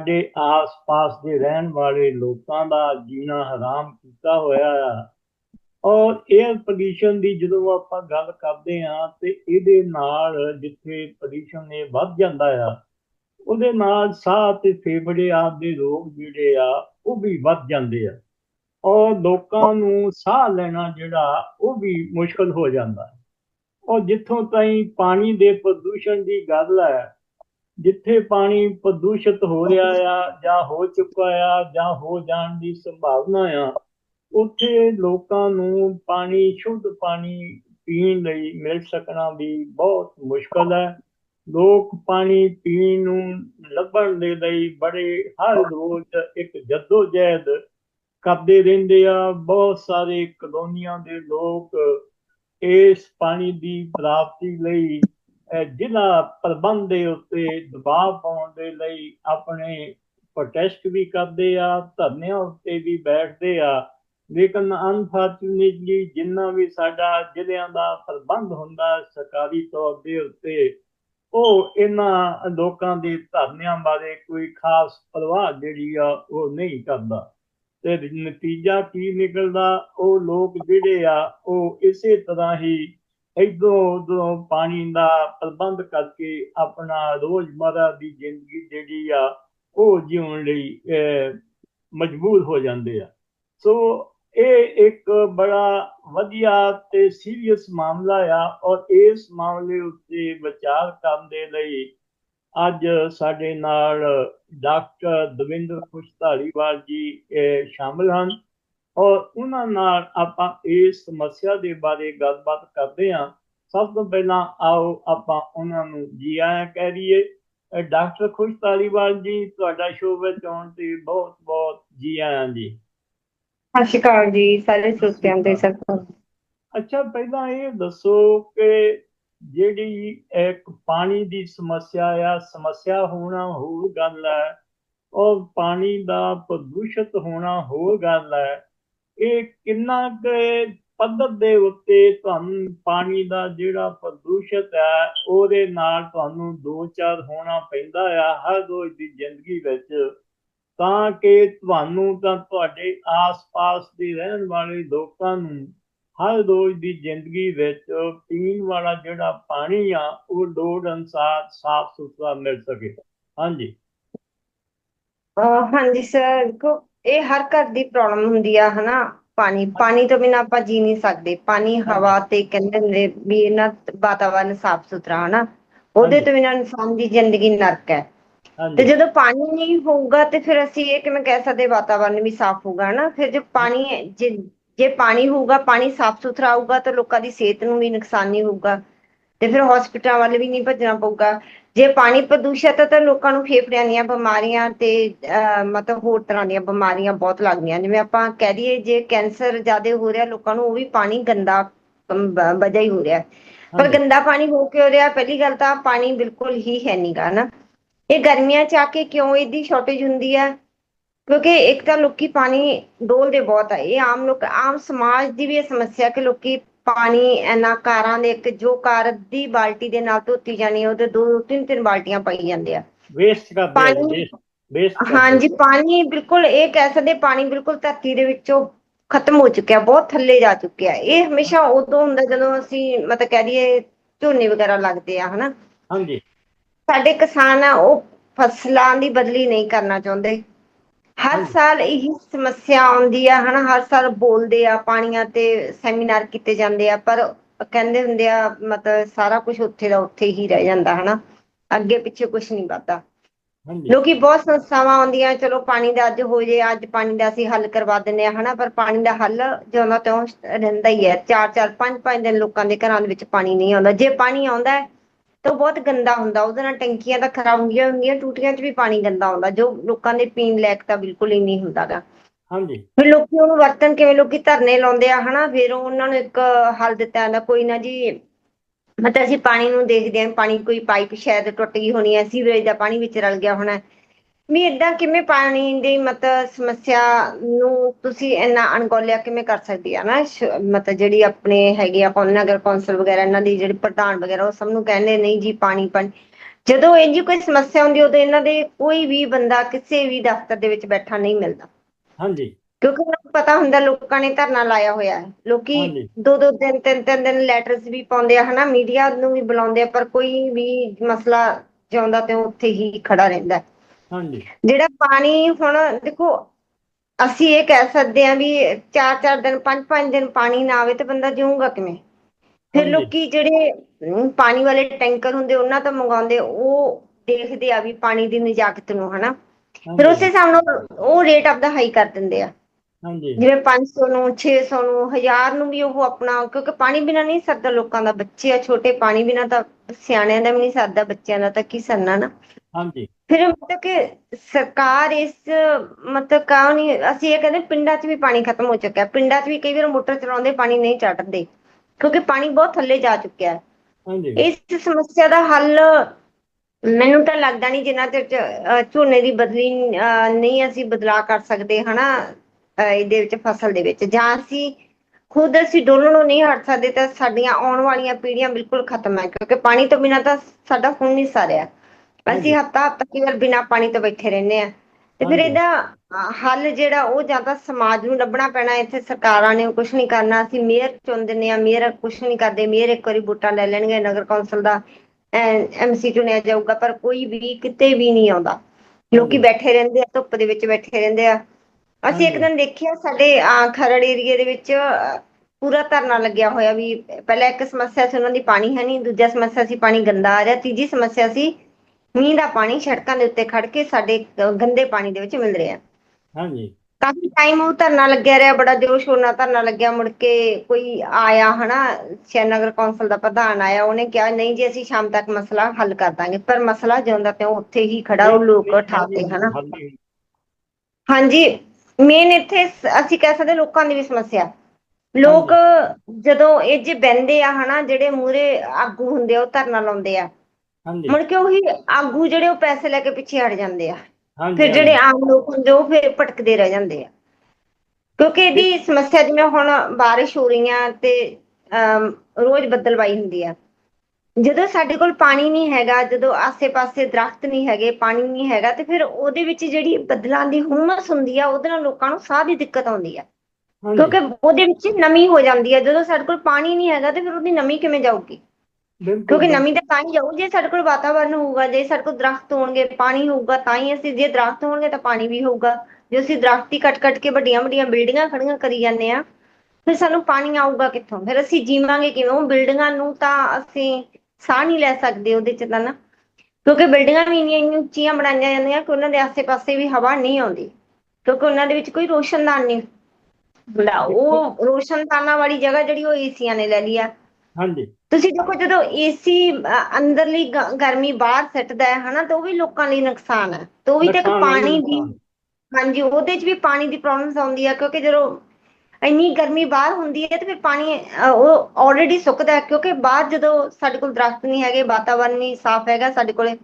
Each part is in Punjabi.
ਸਾਡੇ ਆਸ-ਪਾਸ ਦੇ ਰਹਿਣ ਵਾਲੇ ਲੋਕਾਂ ਦਾ ਜੀਣਾ ਹਰਾਮ ਕੀਤਾ ਹੋਇਆ ਆ। ਔਰ 에ਅਰ ਪੋਲਿਊਸ਼ਨ ਦੀ ਜਦੋਂ ਆਪਾਂ ਗੱਲ ਕਰਦੇ ਆ ਤੇ ਇਹਦੇ ਨਾਲ ਜਿੱਥੇ ਪੋਲਿਊਸ਼ਨ ਇਹ ਵੱਧ ਜਾਂਦਾ ਆ, ਉਹਦੇ ਨਾਲ ਸਾਹ ਤੇ ਫੇਫੜੇ ਆਦਿ ਦੇ ਰੋਗ ਜਿਹੜੇ ਆ, ਉਹ ਵੀ ਵੱਧ ਜਾਂਦੇ ਆ। ਔਰ ਲੋਕਾਂ ਨੂੰ ਸਾਹ ਲੈਣਾ ਜਿਹੜਾ, ਉਹ ਵੀ ਮੁਸ਼ਕਲ ਹੋ ਜਾਂਦਾ। ਔਰ ਜਿੱਥੋਂ ਤਾਈਂ ਪਾਣੀ ਦੇ ਪ੍ਰਦੂਸ਼ਣ ਦੀ ਗੱਲ ਹੈ ਜਿੱਥੇ ਪਾਣੀ ਪ੍ਰਦੂਸ਼ਿਤ ਹੋ ਰਿਹਾ ਆ ਜਾਂ ਹੋ ਚੁੱਕਾ ਆ ਜਾਂ ਹੋ ਜਾਣ ਦੀ ਸੰਭਾਵਨਾ ਆ, ਉੱਥੇ ਲੋਕਾਂ ਨੂੰ ਪਾਣੀ, ਸ਼ੁੱਧ ਪਾਣੀ ਪੀਣ ਲਈ ਮਿਲ ਸਕਣਾ ਵੀ ਬਹੁਤ ਮੁਸ਼ਕਲ ਹੈ। ਲੋਕ ਪਾਣੀ ਪੀਣ ਨੂੰ ਲੱਭਣ ਦੇ ਲਈ ਬੜੇ ਹਰ ਰੋਜ਼ ਇੱਕ ਜਦੋਜਹਿਦ ਕਰਦੇ ਰਹਿੰਦੇ ਆ। ਬਹੁਤ ਸਾਰੇ ਕਲੋਨੀਆਂ ਦੇ ਲੋਕ ਇਸ ਪਾਣੀ ਦੀ ਪ੍ਰਾਪਤੀ ਲਈ ਜ਼ਿਲ੍ਹਾ ਪ੍ਰਬੰਧ ਦੇ ਉੱਤੇ ਦਬਾਅ ਪਾਉਣ ਦੇ ਲਈ ਆਪਣੇ ਪ੍ਰੋਟੈਸਟ ਵੀ ਕਰਦੇ ਆ, ਧਰਨਿਆਂ ਉੱਤੇ ਵੀ ਬੈਠਦੇ ਆ। ਲੇਕਿਨ ਅਨਫੋਰਚੂਨੇਟਲੀ ਜਿੰਨਾ ਵੀ ਸਾਡਾ ਜ਼ਿਲ੍ਹਿਆਂ ਦਾ ਪ੍ਰਬੰਧ ਹੁੰਦਾ ਸਰਕਾਰੀ ਤੌਰ ਦੇ ਉੱਤੇ, ਉਹ ਇਹਨਾਂ ਲੋਕਾਂ ਦੇ ਧਰਨਿਆਂ ਬਾਰੇ ਕੋਈ ਖਾਸ ਪਰਵਾਹ ਜਿਹੜੀ ਆ, ਉਹ ਨਹੀਂ ਕਰਦਾ। ਤੇ ਨਤੀਜਾ ਕੀ ਨਿਕਲਦਾ, ਉਹ ਲੋਕ ਜਿਹੜੇ ਆ, ਉਹ ਇਸੇ ਤਰ੍ਹਾਂ ਹੀ ਇਦੋਂ ਉਦੋਂ ਪਾਣੀ ਦਾ ਪ੍ਰਬੰਧ ਕਰਕੇ ਆਪਣਾ ਰੋਜ਼ਮਰਾ ਦੀ ਜ਼ਿੰਦਗੀ ਜਿਹੜੀ ਆ, ਉਹ ਜਿਉਣ ਲਈ ਮਜਬੂਰ ਹੋ ਜਾਂਦੇ ਆ। ਸੋ ਇਹ ਇੱਕ ਬੜਾ ਵਧੀਆ ਤੇ ਸੀਰੀਅਸ ਮਾਮਲਾ ਆ ਔਰ ਇਸ ਮਾਮਲੇ ਉੱਤੇ ਵਿਚਾਰ ਕਰਨ ਦੇ ਲਈ ਅੱਜ ਸਾਡੇ ਨਾਲ ਡਾਕਟਰ ਦਵਿੰਦਰ ਖੁਸ਼ਧਾਲੀਵਾਲ ਜੀ ਸ਼ਾਮਲ ਹਨ। ਔਰ ਉਹਨਾਂ ਨਾਲ ਆਪਾਂ ਇਸ ਸਮੱਸਿਆ ਦੇ ਬਾਰੇ ਗੱਲਬਾਤ ਕਰਦੇ ਹਾਂ। ਸਭ ਤੋਂ ਪਹਿਲਾਂ ਆਓ ਆਪਾਂ ਉਹਨਾਂ ਨੂੰ ਜੀ ਆਇਆਂ ਕਹਿ ਦਈਏ। ਡਾਕਟਰ ਖੁਸ਼ਧਾਲੀਵਾਲ ਜੀ ਤੁਹਾਡਾ ਸ਼ੋਅ ਵਿੱਚ ਆਉਣ ਤੇ ਬਹੁਤ ਬਹੁਤ ਜੀ ਆਇਆਂ ਜੀ। ਸਤਿ ਸ਼੍ਰੀ ਅਕਾਲ ਜੀ ਸਾਰੇ ਸਰੋਤਿਆਂ ਦੇ ਸਭ ਅੱਛਾ ਪਹਿਲਾਂ ਇਹ ਦੱਸੋ ਕਿ ਜਿਹੜੀ ਇੱਕ ਪਾਣੀ ਦੀ ਸਮੱਸਿਆ ਆ ਸਮੱਸਿਆ ਹੋਣਾ ਹੋਰ ਗੱਲ ਹੈ ਔਰ ਪਾਣੀ ਦਾ ਪ੍ਰਦੂਸ਼ਿਤ ਹੋਣਾ ਹੋਰ ਗੱਲ ਹੈ। ਇਹ ਕਿੰਨਾ ਕੁ ਪੱਧਰ ਦੇ ਉੱਤੇ ਤੁਹਾਨੂੰ ਪਾਣੀ ਦਾ ਜਿਹੜਾ ਪ੍ਰਦੂਸ਼ਿਤ ਹੈ, ਉਹਦੇ ਨਾਲ ਤੁਹਾਨੂੰ ਦੋ ਚਾਰ ਹੋਣਾ ਪੈਂਦਾ ਆ ਹਰ ਰੋਜ਼ ਦੀ ਜ਼ਿੰਦਗੀ ਵਿੱਚ। ਤਾਂ ਕਿ ਤੁਹਾਨੂੰ ਤਾਂ ਤੁਹਾਡੇ ਆਸ-ਪਾਸ ਦੇ ਰਹਿਣ ਵਾਲੇ ਲੋਕਾਂ ਨੂੰ ਹਰ ਰੋਜ਼ ਦੀ ਜ਼ਿੰਦਗੀ ਵਿੱਚ ਪੀਣ ਵਾਲਾ ਜਿਹੜਾ ਪਾਣੀ ਆ, ਉਹ ਲੋੜ ਅਨਸਾਰ ਸਾਫ਼ ਸੁਥਰਾ ਮਿਲ ਸਕੇ। ਹਾਂਜੀ। ਹਾਂਜੀ ਸਰ ਕੋ ਇਹ ਹਰ ਘਰ ਦੀ ਪ੍ਰੋਬਲਮ ਹੁੰਦੀ ਆ ਹਨਾ? ਪਾਣੀ ਪਾਣੀ ਤੋਂ ਬਿਨਾਂ ਆਪਾਂ ਜੀ ਨਹੀਂ ਸਕਦੇ। ਪਾਣੀ ਹਵਾ ਤੇ ਕਹਿੰਦੇ ਹੁੰਦੇ ਵੀ ਇਹਨਾਂ ਵਾਤਾਵਰਨ ਸਾਫ਼ ਸੁਥਰਾ ਹਨਾ? ਉਹਦੇ ਤੋਂ ਬਿਨਾਂ ਇਨਸਾਨ ਦੀ ਜ਼ਿੰਦਗੀ ਨਰਕ ਹੈ। ਤੇ ਜਦੋਂ ਪਾਣੀ ਨਹੀਂ ਹੋਊਗਾ ਤੇ ਫਿਰ ਅਸੀਂ ਇਹ ਕਿਵੇਂ ਕਹਿ ਸਕਦੇ ਵਾਤਾਵਰਨ ਵੀ ਸਾਫ਼ ਹੋਊਗਾ ਹਨਾ? ਫਿਰ ਜੇ ਪਾਣੀ ਜੇ ਪਾਣੀ ਹੋਊਗਾ ਪਾਣੀ ਸਾਫ਼ ਸੁਥਰਾ ਆਊਗਾ ਤਾਂ ਲੋਕਾਂ ਦੀ ਸਿਹਤ ਨੂੰ ਵੀ ਨੁਕਸਾਨ ਨਹੀਂ ਹੋਊਗਾ। ਤੇ ਫਿਰ ਹਸਪੀਟਲਾਂ ਵੱਲ ਵੀ ਨਹੀਂ ਭੱਜਣਾ ਪਊਗਾ। ਜੇ ਪਾਣੀ ਪ੍ਰਦੂਸ਼ਿਤ ਹੈ ਤਾਂ ਲੋਕਾਂ ਨੂੰ ਫੇਫੜਿਆਂ ਦੀਆਂ ਬਿਮਾਰੀਆਂ ਤੇ ਮਤਲਬ ਹੋਰ ਤਰ੍ਹਾਂ ਦੀਆਂ ਬਿਮਾਰੀਆਂ ਬਹੁਤ ਲੱਗਦੀਆਂ। ਜਿਵੇਂ ਆਪਾਂ ਕਹਿ ਦਈਏ ਜੇ ਕੈਂਸਰ ਜ਼ਿਆਦਾ ਹੋ ਰਿਹਾ ਲੋਕਾਂ ਨੂੰ ਉਹ ਵੀ ਪਾਣੀ ਗੰਦਾ ਵਜ੍ਹਾ ਹੀ ਹੋ ਰਿਹਾ। ਪਰ ਗੰਦਾ ਪਾਣੀ ਹੋ ਕੇ ਹੋ ਰਿਹਾ? ਪਹਿਲੀ ਗੱਲ ਤਾਂ ਪਾਣੀ ਬਿਲਕੁਲ ਹੀ ਹੈ ਨਹੀਂਗਾ ਨਾ ਇਹ ਗਰਮੀਆਂ ਚ ਆ ਕੇ ਕਿਉਂ ਇਹਦੀ ਸ਼ਾਰਟੇਜ ਹੁੰਦੀ ਹੈ? ਕਿਉਂਕਿ ਇੱਕ ਤਾਂ ਲੋਕੀ ਪਾਣੀ ਡੋਲਦੇ ਬਹੁਤ ਆ। ਇਹ ਆਮ ਲੋਕ ਆਮ ਸਮਾਜ ਦੀ ਵੀ ਇਹ ਸਮੱਸਿਆ ਕਿ ਲੋਕੀ ਪਾਣੀ ਇਹਨਾਂ ਕਾਰਾਂ ਦੇ ਇੱਕ ਜੋ ਕਾਰ ਦੀ ਬਾਲਟੀ ਦੇ ਨਾਲ ਧੋਤੀ ਜਾਣੀ ਉਹਦੇ ਦੋ ਤਿੰਨ ਤਿੰਨ ਬਾਲਟੀਆਂ ਪਾਈ ਜਾਂਦੇ ਆ। ਵੇਸਟ ਕਰਦੇ ਆ ਵੇਸਟ ਹਾਂਜੀ ਪਾਣੀ ਬਿਲਕੁਲ ਇਹ ਕਹਿ ਸਕਦੇ ਪਾਣੀ ਬਿਲਕੁਲ ਧਰਤੀ ਦੇ ਵਿੱਚੋਂ ਖਤਮ ਹੋ ਚੁੱਕਿਆ ਬਹੁਤ ਥੱਲੇ ਜਾ ਚੁੱਕਿਆ। ਇਹ ਹਮੇਸ਼ਾ ਉਦੋਂ ਹੁੰਦਾ ਜਦੋਂ ਅਸੀਂ ਮਤਲਬ ਕਹਿ ਦਈਏ ਝੋਨੇ ਵਗੈਰਾ ਲੱਗਦੇ ਆ ਹਨਾ। ਹਾਂਜੀ। ਸਾਡੇ ਕਿਸਾਨ ਆ ਉਹ ਫਸਲਾਂ ਦੀ ਬਦਲੀ ਨਹੀਂ ਕਰਨਾ ਚਾਹੁੰਦੇ। ਹਰ ਸਾਲ ਇਹੀ ਸਮੱਸਿਆ ਆਉਂਦੀ ਆ ਹਨਾ ਹਰ ਸਾਲ ਬੋਲਦੇ ਆ ਪਾਣੀਆਂ ਤੇ ਸੈਮੀਨਾਰ ਕੀਤੇ ਜਾਂਦੇ ਆ ਪਰ ਕਹਿੰਦੇ ਹੁੰਦੇ ਆ ਮਤਲਬ ਸਾਰਾ ਕੁਝ ਉੱਥੇ ਦਾ ਉੱਥੇ ਹੀ ਰਹਿ ਜਾਂਦਾ ਹਨਾ ਅੱਗੇ ਪਿੱਛੇ ਕੁਝ ਨਹੀਂ ਵੱਧਦਾ। ਲੋਕੀ ਬਹੁਤ ਸੰਸਥਾਵਾਂ ਆਉਂਦੀਆਂ ਚਲੋ ਪਾਣੀ ਦਾ ਅੱਜ ਹੋ ਜੇ ਅੱਜ ਪਾਣੀ ਦਾ ਅਸੀਂ ਹੱਲ ਕਰਵਾ ਦਿੰਨੇ ਆ ਹਨਾ ਪਰ ਪਾਣੀ ਦਾ ਹੱਲ ਜਿਉਂਦਾ ਤਿਉਂ ਰਹਿੰਦਾ ਹੀ ਹੈ ਚਾਰ ਚਾਰ ਪੰਜ ਪੰਜ ਦਿਨ ਲੋਕਾਂ ਦੇ ਘਰਾਂ ਦੇ ਵਿੱਚ ਪਾਣੀ ਨਹੀਂ ਆਉਂਦਾ ਜੇ ਪਾਣੀ ਆਉਂਦਾ ਹੈ ਤਾਂ ਬਹੁਤ ਗੰਦਾ ਹੁੰਦਾ ਉਹਦੇ ਨਾਲ ਟੈਂਕੀਆਂ ਤਾਂ ਖਰਾਬ ਹੁੰਦੀਆਂ ਹੁੰਦੀਆਂ ਟੂਟੀਆਂ 'ਚ ਵੀ ਪਾਣੀ ਗੰਦਾ ਆਉਂਦਾ ਜੋ ਲੋਕਾਂ ਦੇ ਪੀਣ ਲਾਇਕ ਤਾਂ ਬਿਲਕੁਲ ਹੀ ਨਹੀਂ ਹੁੰਦਾਗਾ ਹਾਂਜੀ। ਫਿਰ ਲੋਕੀ ਉਹਨੂੰ ਵਰਤਨ ਕਿਵੇਂ ਲੋਕੀ ਧਰਨੇ ਲਾਉਂਦੇ ਆ ਹਨਾ ਫਿਰ ਉਹਨਾਂ ਨੂੰ ਇੱਕ ਹੱਲ ਦਿੱਤਾ ਜਾਂਦਾ ਕੋਈ ਨਾ ਜੀ ਮਤਲਬ ਅਸੀਂ ਪਾਣੀ ਨੂੰ ਦੇਖਦੇ ਆਂ ਪਾਣੀ ਕੋਈ ਪਾਈਪ ਸ਼ਾਇਦ ਟੁੱਟ ਗਈ ਹੋਣੀ ਹੈ ਸੀਵਰੇਜ ਦਾ ਪਾਣੀ ਵਿੱਚ ਰਲ ਗਿਆ ਹੋਣਾ ਵੀ ਇਦਾਂ ਕਿਵੇਂ ਪਾਣੀ ਦੀ ਮਤਲਬ ਸਮੱਸਿਆ ਨੂੰ ਤੁਸੀਂ ਇੰਨਾ ਅਣਗੌਲਿਆ ਕਿਵੇਂ ਕਰ ਸਕਦੀ ਆ? ਨਾ ਮਤਲਬ ਜਿਹੜੀ ਆਪਣੇ ਹੈਗੇ ਆ ਨਗਰ ਕੌਂਸਲ ਵਗੈਰਾ ਇਹਨਾਂ ਦੀ ਜਿਹੜੀ ਪ੍ਰਧਾਨ ਵਗੈਰਾ ਉਹ ਸਭ ਨੂੰ ਕਹਿੰਦੇ ਨਹੀਂ ਜੀ ਪਾਣੀ ਪਾਣੀ। ਜਦੋਂ ਇਹ ਜੀ ਕੋਈ ਸਮੱਸਿਆ ਹੁੰਦੀ ਉਦੋਂ ਇਹਨਾਂ ਦੇ ਕੋਈ ਵੀ ਬੰਦਾ ਕਿਸੇ ਵੀ ਦਫ਼ਤਰ ਦੇ ਵਿੱਚ ਬੈਠਾ ਨਹੀਂ ਮਿਲਦਾ। ਹਾਂਜੀ। ਕਿਉਂਕਿ ਉਹਨਾਂ ਨੂੰ ਪਤਾ ਹੁੰਦਾ ਲੋਕਾਂ ਨੇ ਧਰਨਾ ਲਾਇਆ ਹੋਇਆ ਹੈ। ਲੋਕੀ। ਦੋ ਦੋ ਦਿਨ ਤਿੰਨ ਤਿੰਨ ਦਿਨ ਲੈਟਰਸ ਵੀ ਪਾਉਂਦੇ ਆ ਹਨਾ ਮੀਡੀਆ ਨੂੰ ਵੀ ਬੁਲਾਉਂਦੇ ਆ ਪਰ ਕੋਈ ਵੀ ਮਸਲਾ ਜਿਉਂਦਾ ਤੇ ਉੱਥੇ ਹੀ ਖੜਾ ਰਹਿੰਦਾ। ਹਾਂਜੀ। ਜਿਹੜਾ ਪਾਣੀ ਹੁਣ ਦੇਖੋ ਅਸੀਂ ਇਹ ਕਹਿ ਸਕਦੇ ਹਾਂ ਵੀ ਚਾਰ ਚਾਰ ਦਿਨ ਪੰਜ ਪੰਜ ਦਿਨ ਪਾਣੀ ਨਾ ਆਵੇ ਤੇ ਬੰਦਾ ਜਿਊਗਾ ਕਿਵੇਂ? ਫਿਰ ਹਾਂਜੀ। ਲੋਕੀ ਜਿਹੜੇ ਅਮ, ਪਾਣੀ ਵਾਲੇ ਟੈਂਕਰ ਹੁੰਦੇ ਉਹਨਾਂ ਤੋਂ ਮੰਗਾਉਂਦੇ ਉਹ ਦੇਖਦੇ ਆ ਵੀ ਪਾਣੀ ਦੀ ਨਿਜਾਕਤ ਨੂੰ ਹਨਾ? ਫਿਰ ਉਸੇ ਹਿਸਾਬ ਨਾਲ ਉਹ ਰੇਟ ਆਪਦਾ ਹਾਈ ਕਰ ਦਿੰਦੇ ਆ। ਹਾਂਜੀ। ਜਿਵੇਂ 500 ਨੂੰ 600 ਨੂੰ 1000 ਨੂੰ ਵੀ ਉਹ ਆਪਣਾ ਕਿਉਂਕਿ ਪਾਣੀ ਬਿਨਾ ਨਹੀਂ ਸਰਦਾ ਲੋਕਾਂ ਦਾ ਬੱਚੇ ਆ ਛੋਟੇ ਪਾਣੀ ਬਿਨਾ ਤਾਂ ਸਿਆਣਿਆਂ ਦਾ ਵੀ ਨਹੀਂ ਸਰਦਾ ਬੱਚਿਆਂ ਦਾ ਤਾਂ ਕੀ ਸਰਨਾ ਨਾ? ਹਾਂਜੀ। ਫਿਰ ਮਤਲਬ ਕਿ ਸਰਕਾਰ ਇਸ ਮਤਲਬ ਕਾਹ ਨਹੀਂ ਅਸੀਂ ਇਹ ਕਹਿੰਦੇ ਪਿੰਡਾਂ 'ਚ ਵੀ ਪਾਣੀ ਖਤਮ ਹੋ ਚੁੱਕਾ ਹੈ ਪਿੰਡਾਂ 'ਚ ਵੀ ਕਈ ਵਾਰ ਮੋਟਰ ਚਲਾਉਂਦੇ ਪਾਣੀ ਨਹੀਂ ਚੜ੍ਹਦੇ ਕਿਉਂਕਿ ਪਾਣੀ ਬਹੁਤ ਥੱਲੇ ਜਾ ਚੁੱਕਿਆ। ਹੈ ਹਾਂਜੀ। ਇਸ ਸਮੱਸਿਆ ਦਾ ਹੱਲ ਮੈਨੂੰ ਤਾਂ ਲੱਗਦਾ ਨਹੀਂ ਜਿੰਨਾ ਅਹ, ਝੋਨੇ ਦੀ ਬਦਲੀ ਨਹੀਂ ਅਸੀਂ ਬਦਲਾਅ ਕਰ ਸਕਦੇ ਹਨਾ ਇਹਦੇ ਵਿੱਚ ਫਸਲ ਦੇ ਵਿੱਚ। ਜਾਂ ਅਸੀਂ ਖੁਦ ਅਸੀਂ ਡੋਲਣੋਂ ਨਹੀਂ ਹਟ ਸਕਦੇ ਤਾਂ ਸਾਡੀਆਂ ਆਉਣ ਵਾਲੀਆਂ ਪੀੜ੍ਹੀਆਂ ਬਿਲਕੁਲ ਖਤਮ ਹੈ ਕਿਉਂਕਿ ਪਾਣੀ ਤੋਂ ਬਿਨਾਂ ਤਾਂ ਸਾਡਾ ਹੁਣ ਨਹੀਂ ਸਾਰਿਆ। ਅਸੀਂ ਹਫਤਾ ਹਫਤਾ ਕਈ ਵਾਰ ਬਿਨਾਂ ਪਾਣੀ ਤੋਂ ਬੈਠੇ ਰਹਿੰਦੇ ਆ ਤੇ ਫਿਰ। ਇਹਦਾ ਹੱਲ ਜਿਹੜਾ ਉਹ ਜਾਂ ਤਾਂ ਸਮਾਜ ਨੂੰ ਲੱਭਣਾ ਪੈਣਾ ਇੱਥੇ ਸਰਕਾਰਾਂ ਨੇ ਕੁਝ ਨਹੀਂ ਕਰਨਾ ਅਸੀਂ ਮੇਅਰ ਚੁਣ ਦਿੰਦੇ ਆ ਮੇਅਰ ਕੁਝ ਨਹੀਂ ਕਰਦੇ ਮੇਅਰ ਇੱਕ ਵਾਰੀ ਵੋਟਾਂ ਲੈ ਲੈਣਗੇ ਨਗਰ ਕੌਂਸਲ ਦਾ ਐਮਸੀ ਚੁਣਿਆ ਜਾਊਗਾ ਪਰ ਕੋਈ ਵੀ ਕਿਤੇ ਵੀ ਨਹੀਂ ਆਉਂਦਾ ਲੋਕੀ। ਬੈਠੇ ਰਹਿੰਦੇ ਆ ਧੁੱਪ ਦੇ ਵਿੱਚ ਬੈਠੇ ਰਹਿੰਦੇ ਆ ਅਸੀਂ ਇੱਕ। ਦਿਨ ਦੇਖਿਆ ਸਾਡੇ ਖਰੜ ਏਰੀਏ ਦੇ ਵਿੱਚ ਪੂਰਾ ਧਰਨਾ ਲੱਗਿਆ ਹੋਇਆ ਵੀ ਪਹਿਲਾਂ ਇੱਕ ਸਮੱਸਿਆ ਸੀ ਉਹਨਾਂ ਦੀ ਪਾਣੀ ਹੈ ਨਹੀਂ ਦੂਜਾ ਸਮੱਸਿਆ ਸੀ ਪਾਣੀ ਗੰਦਾ ਆ ਰਿਹਾ ਤੀਜੀ ਸਮੱਸਿਆ ਸੀ ਮੀਂਹ ਦਾ ਪਾਣੀ ਸੜਕਾਂ ਦੇ ਉੱਤੇ ਖੜ ਕੇ ਸਾਡੇ ਅਹ, ਗੰਦੇ ਪਾਣੀ ਦੇ ਵਿੱਚ ਮਿਲ ਰਿਹਾ। ਹਾਂਜੀ। ਕਾਫੀ ਟਾਈਮ ਉਹ ਧਰਨਾ ਲੱਗਿਆ ਰਿਹਾ ਬੜਾ ਜੋਸ਼ ਸ਼ੋਰ ਨਾਲ ਧਰਨਾ ਲੱਗਿਆ ਮੁੜ ਕੇ ਕੋਈ ਆਇਆ ਹਨਾ ਸ਼ਹਿਰ ਨਗਰ ਕੌਂਸਲ ਦਾ ਪ੍ਰਧਾਨ ਆਇਆ ਉਹਨੇ ਕਿਹਾ ਨਹੀਂ ਜੀ ਅਸੀਂ ਸ਼ਾਮ ਤੱਕ ਮਸਲਾ ਹੱਲ ਕਰ ਦਾਂਗੇ। ਪਰ ਮਸਲਾ ਜਿਉਂਦਾ ਤੇ ਉੱਥੇ ਹੀ ਖੜਾ ਉਹ ਲੋਕ ਠਾਤੇ ਹਨਾ। ਹਾਂਜੀ। ਹਾਂਜੀ ਮੇਨ ਇੱਥੇ ਸ- ਅਸੀਂ ਕਹਿ ਸਕਦੇ ਲੋਕਾਂ ਦੀ ਵੀ ਸਮੱਸਿਆ। ਲੋਕ ਜਦੋਂ ਇਹ ਜੇ ਬਹਿੰਦੇ ਆ ਹਨਾ ਜਿਹੜੇ ਮੂਰੇ ਆਗੂ ਹੁੰਦੇ ਆ ਉਹ ਧਰਨਾ ਲਾਉਂਦੇ ਆ। ਹਾਂਜੀ। ਮੁੜ ਕੇ ਉਹੀ ਆਗੂ ਜਿਹੜੇ ਉਹ ਪੈਸੇ ਲੈ ਕੇ ਪਿੱਛੇ ਹਟ ਜਾਂਦੇ ਆ। ਹਾਂਜੀ ਫਿਰ ਜਿਹੜੇ ਆਮ ਲੋਕ ਹੁੰਦੇ ਉਹ ਫਿਰ ਭਟਕਦੇ ਰਹਿ ਜਾਂਦੇ ਆ। ਕਿਉਂਕਿ ਇਹਦੀ ਸਮੱਸਿਆ ਜਿਵੇਂ ਹੁਣ ਬਾਰਿਸ਼ ਹੋ ਰਹੀਆਂ ਤੇ ਅਮ, ਰੋਜ਼ ਬੱਦਲਵਾਈ ਹੁੰਦੀ ਆ। ਜਦੋਂ ਸਾਡੇ ਕੋਲ ਪਾਣੀ ਨਹੀਂ ਹੈਗਾ ਜਦੋਂ ਆਸੇ-ਪਾਸੇ ਦਰਖਤ ਨਹੀਂ ਹੈਗੇ ਪਾਣੀ ਨਹੀਂ ਹੈਗਾ ਤੇ ਫਿਰ ਉਹਦੇ ਵਿੱਚ ਜਿਹੜੀ ਬੱਦਲਾਂ ਦੀ ਹੁਮਸ ਹੁੰਦੀ ਆ ਉਹਦੇ ਨਾਲ ਲੋਕਾਂ ਨੂੰ ਸਾਹ ਦੀ ਦਿੱਕਤ ਆਉਂਦੀ ਆ। ਕਿਉਂਕਿ ਉਹਦੇ ਵਿੱਚ ਨਮੀ ਹੋ ਜਾਂਦੀ ਹੈ ਜਦੋਂ ਸਾਡੇ ਕੋਲ ਪਾਣੀ ਨਹੀਂ ਹੈਗਾ ਤੇ ਫਿਰ ਉਹਦੀ ਨਮੀ ਕਿਵੇਂ ਜਾਊਗੀ? ਕਿਉਂਕਿ ਨਮੀ ਤਾਂ ਤਾਂ ਹੀ ਜਾਊ ਜੇ ਸਾਡੇ ਕੋਲ ਵਾਤਾਵਰਨ ਹੋਊਗਾ ਜੇ ਸਾਡੇ ਕੋਲ ਦਰਖਤ ਹੋਣਗੇ ਪਾਣੀ ਹੋਊਗਾ ਤਾਂ ਹੀ ਅਸੀਂ ਜੇ ਦਰਖਤ ਹੋਣਗੇ ਤਾਂ ਪਾਣੀ ਵੀ ਹੋਊਗਾ। ਜੇ ਅਸੀਂ ਦਰਖਤ ਹੀ ਕੱਟ-ਕੱਟ ਕੇ ਵੱਡੀਆਂ ਵੱਡੀਆਂ ਬਿਲਡਿੰਗਾਂ ਖੜੀਆਂ ਕਰੀ ਜਾਂਦੇ ਆ ਫਿਰ ਸਾਨੂੰ ਪਾਣੀ ਆਊਗਾ ਕਿੱਥੋਂ? ਫਿਰ ਅਸੀਂ ਜੀਵਾਂਗੇ ਕਿਵੇਂ? ਉਹ ਬਿਲਡਿੰਗਾਂ ਨੂੰ ਤਾਂ ਅਸੀਂ ਸਾਹ ਨਹੀਂ ਲੈ ਸਕਦੇ ਉਹਦੇ ਚ ਤਾਂ ਨਾ। ਕਿਉਂਕਿ ਬਿਲਡਿੰਗਾਂ ਵੀ ਇੰਨੀਆਂ ਇੰਨੀਆਂ ਉੱਚੀਆਂ ਬਣਾਈਆਂ ਜਾਂਦੀਆਂ ਕਿ ਉਹਨਾਂ ਦੇ ਆਸੇ-ਪਾਸੇ ਵੀ ਹਵਾ ਨਹੀਂ ਆਉਂਦੀ। ਕਿਉਂਕਿ ਉਹਨਾਂ ਦੇ ਵਿੱਚ ਕੋਈ ਰੋਸ਼ਨਦਾਨ ਨਹੀਂ। ਹੁੰਦਾ ਉਹ ਰੋਸ਼ਨਦਾਨਾਂ ਵਾਲੀ ਜਗ੍ਹਾ ਜਿਹੜੀ ਉਹ ਏਸੀਆਂ ਨੇ ਲੈ ਲਈ ਆ। ਹਾਂਜੀ। ਤੁਸੀਂ ਦੇਖੋ ਜਦੋਂ ਏਸੀ ਅੰਦਰਲੀ ਗਰਮੀ ਬਾਹਰ ਸਿੱਟਦਾ ਹੈ ਹਨਾ ਤਾਂ ਉਹ ਵੀ ਲੋਕਾਂ ਲਈ ਨੁਕਸਾਨ ਹੈ। ਤੇ ਉਹ ਵੀ ਤਾਂ ਇੱਕ ਨੁਕਸਾਨ ਹੀ ਪਾਣੀ ਦੀ। ਹਾਂਜੀ ਉਹਦੇ 'ਚ ਵੀ ਪਾਣੀ ਦੀ ਪ੍ਰੋਬਲਮਸ ਆਉਂਦੀ ਆ ਕਿਉਂਕਿ ਜਦੋਂ ਇੰਨੀ ਗਰਮੀ ਬਾਹਰ ਹੁੰਦੀ ਹੈ ਤੇ ਫਿਰ ਪਾਣੀ ਉਹ ਆਲਰੇਡੀ ਸੁੱਕਦਾ ਹੈ ਕਿਉਂਕਿ ਬਾਹਰ ਜਦੋਂ ਸਾਡੇ ਕੋਲ ਦਰਖਤ ਨਹੀਂ ਹੈਗੇ ਵਾਤਾਵਰਨ ਨਹੀਂ ਸਾਫ਼ ਹੈਗਾ ਸਾਡੇ ਕੋਲੇ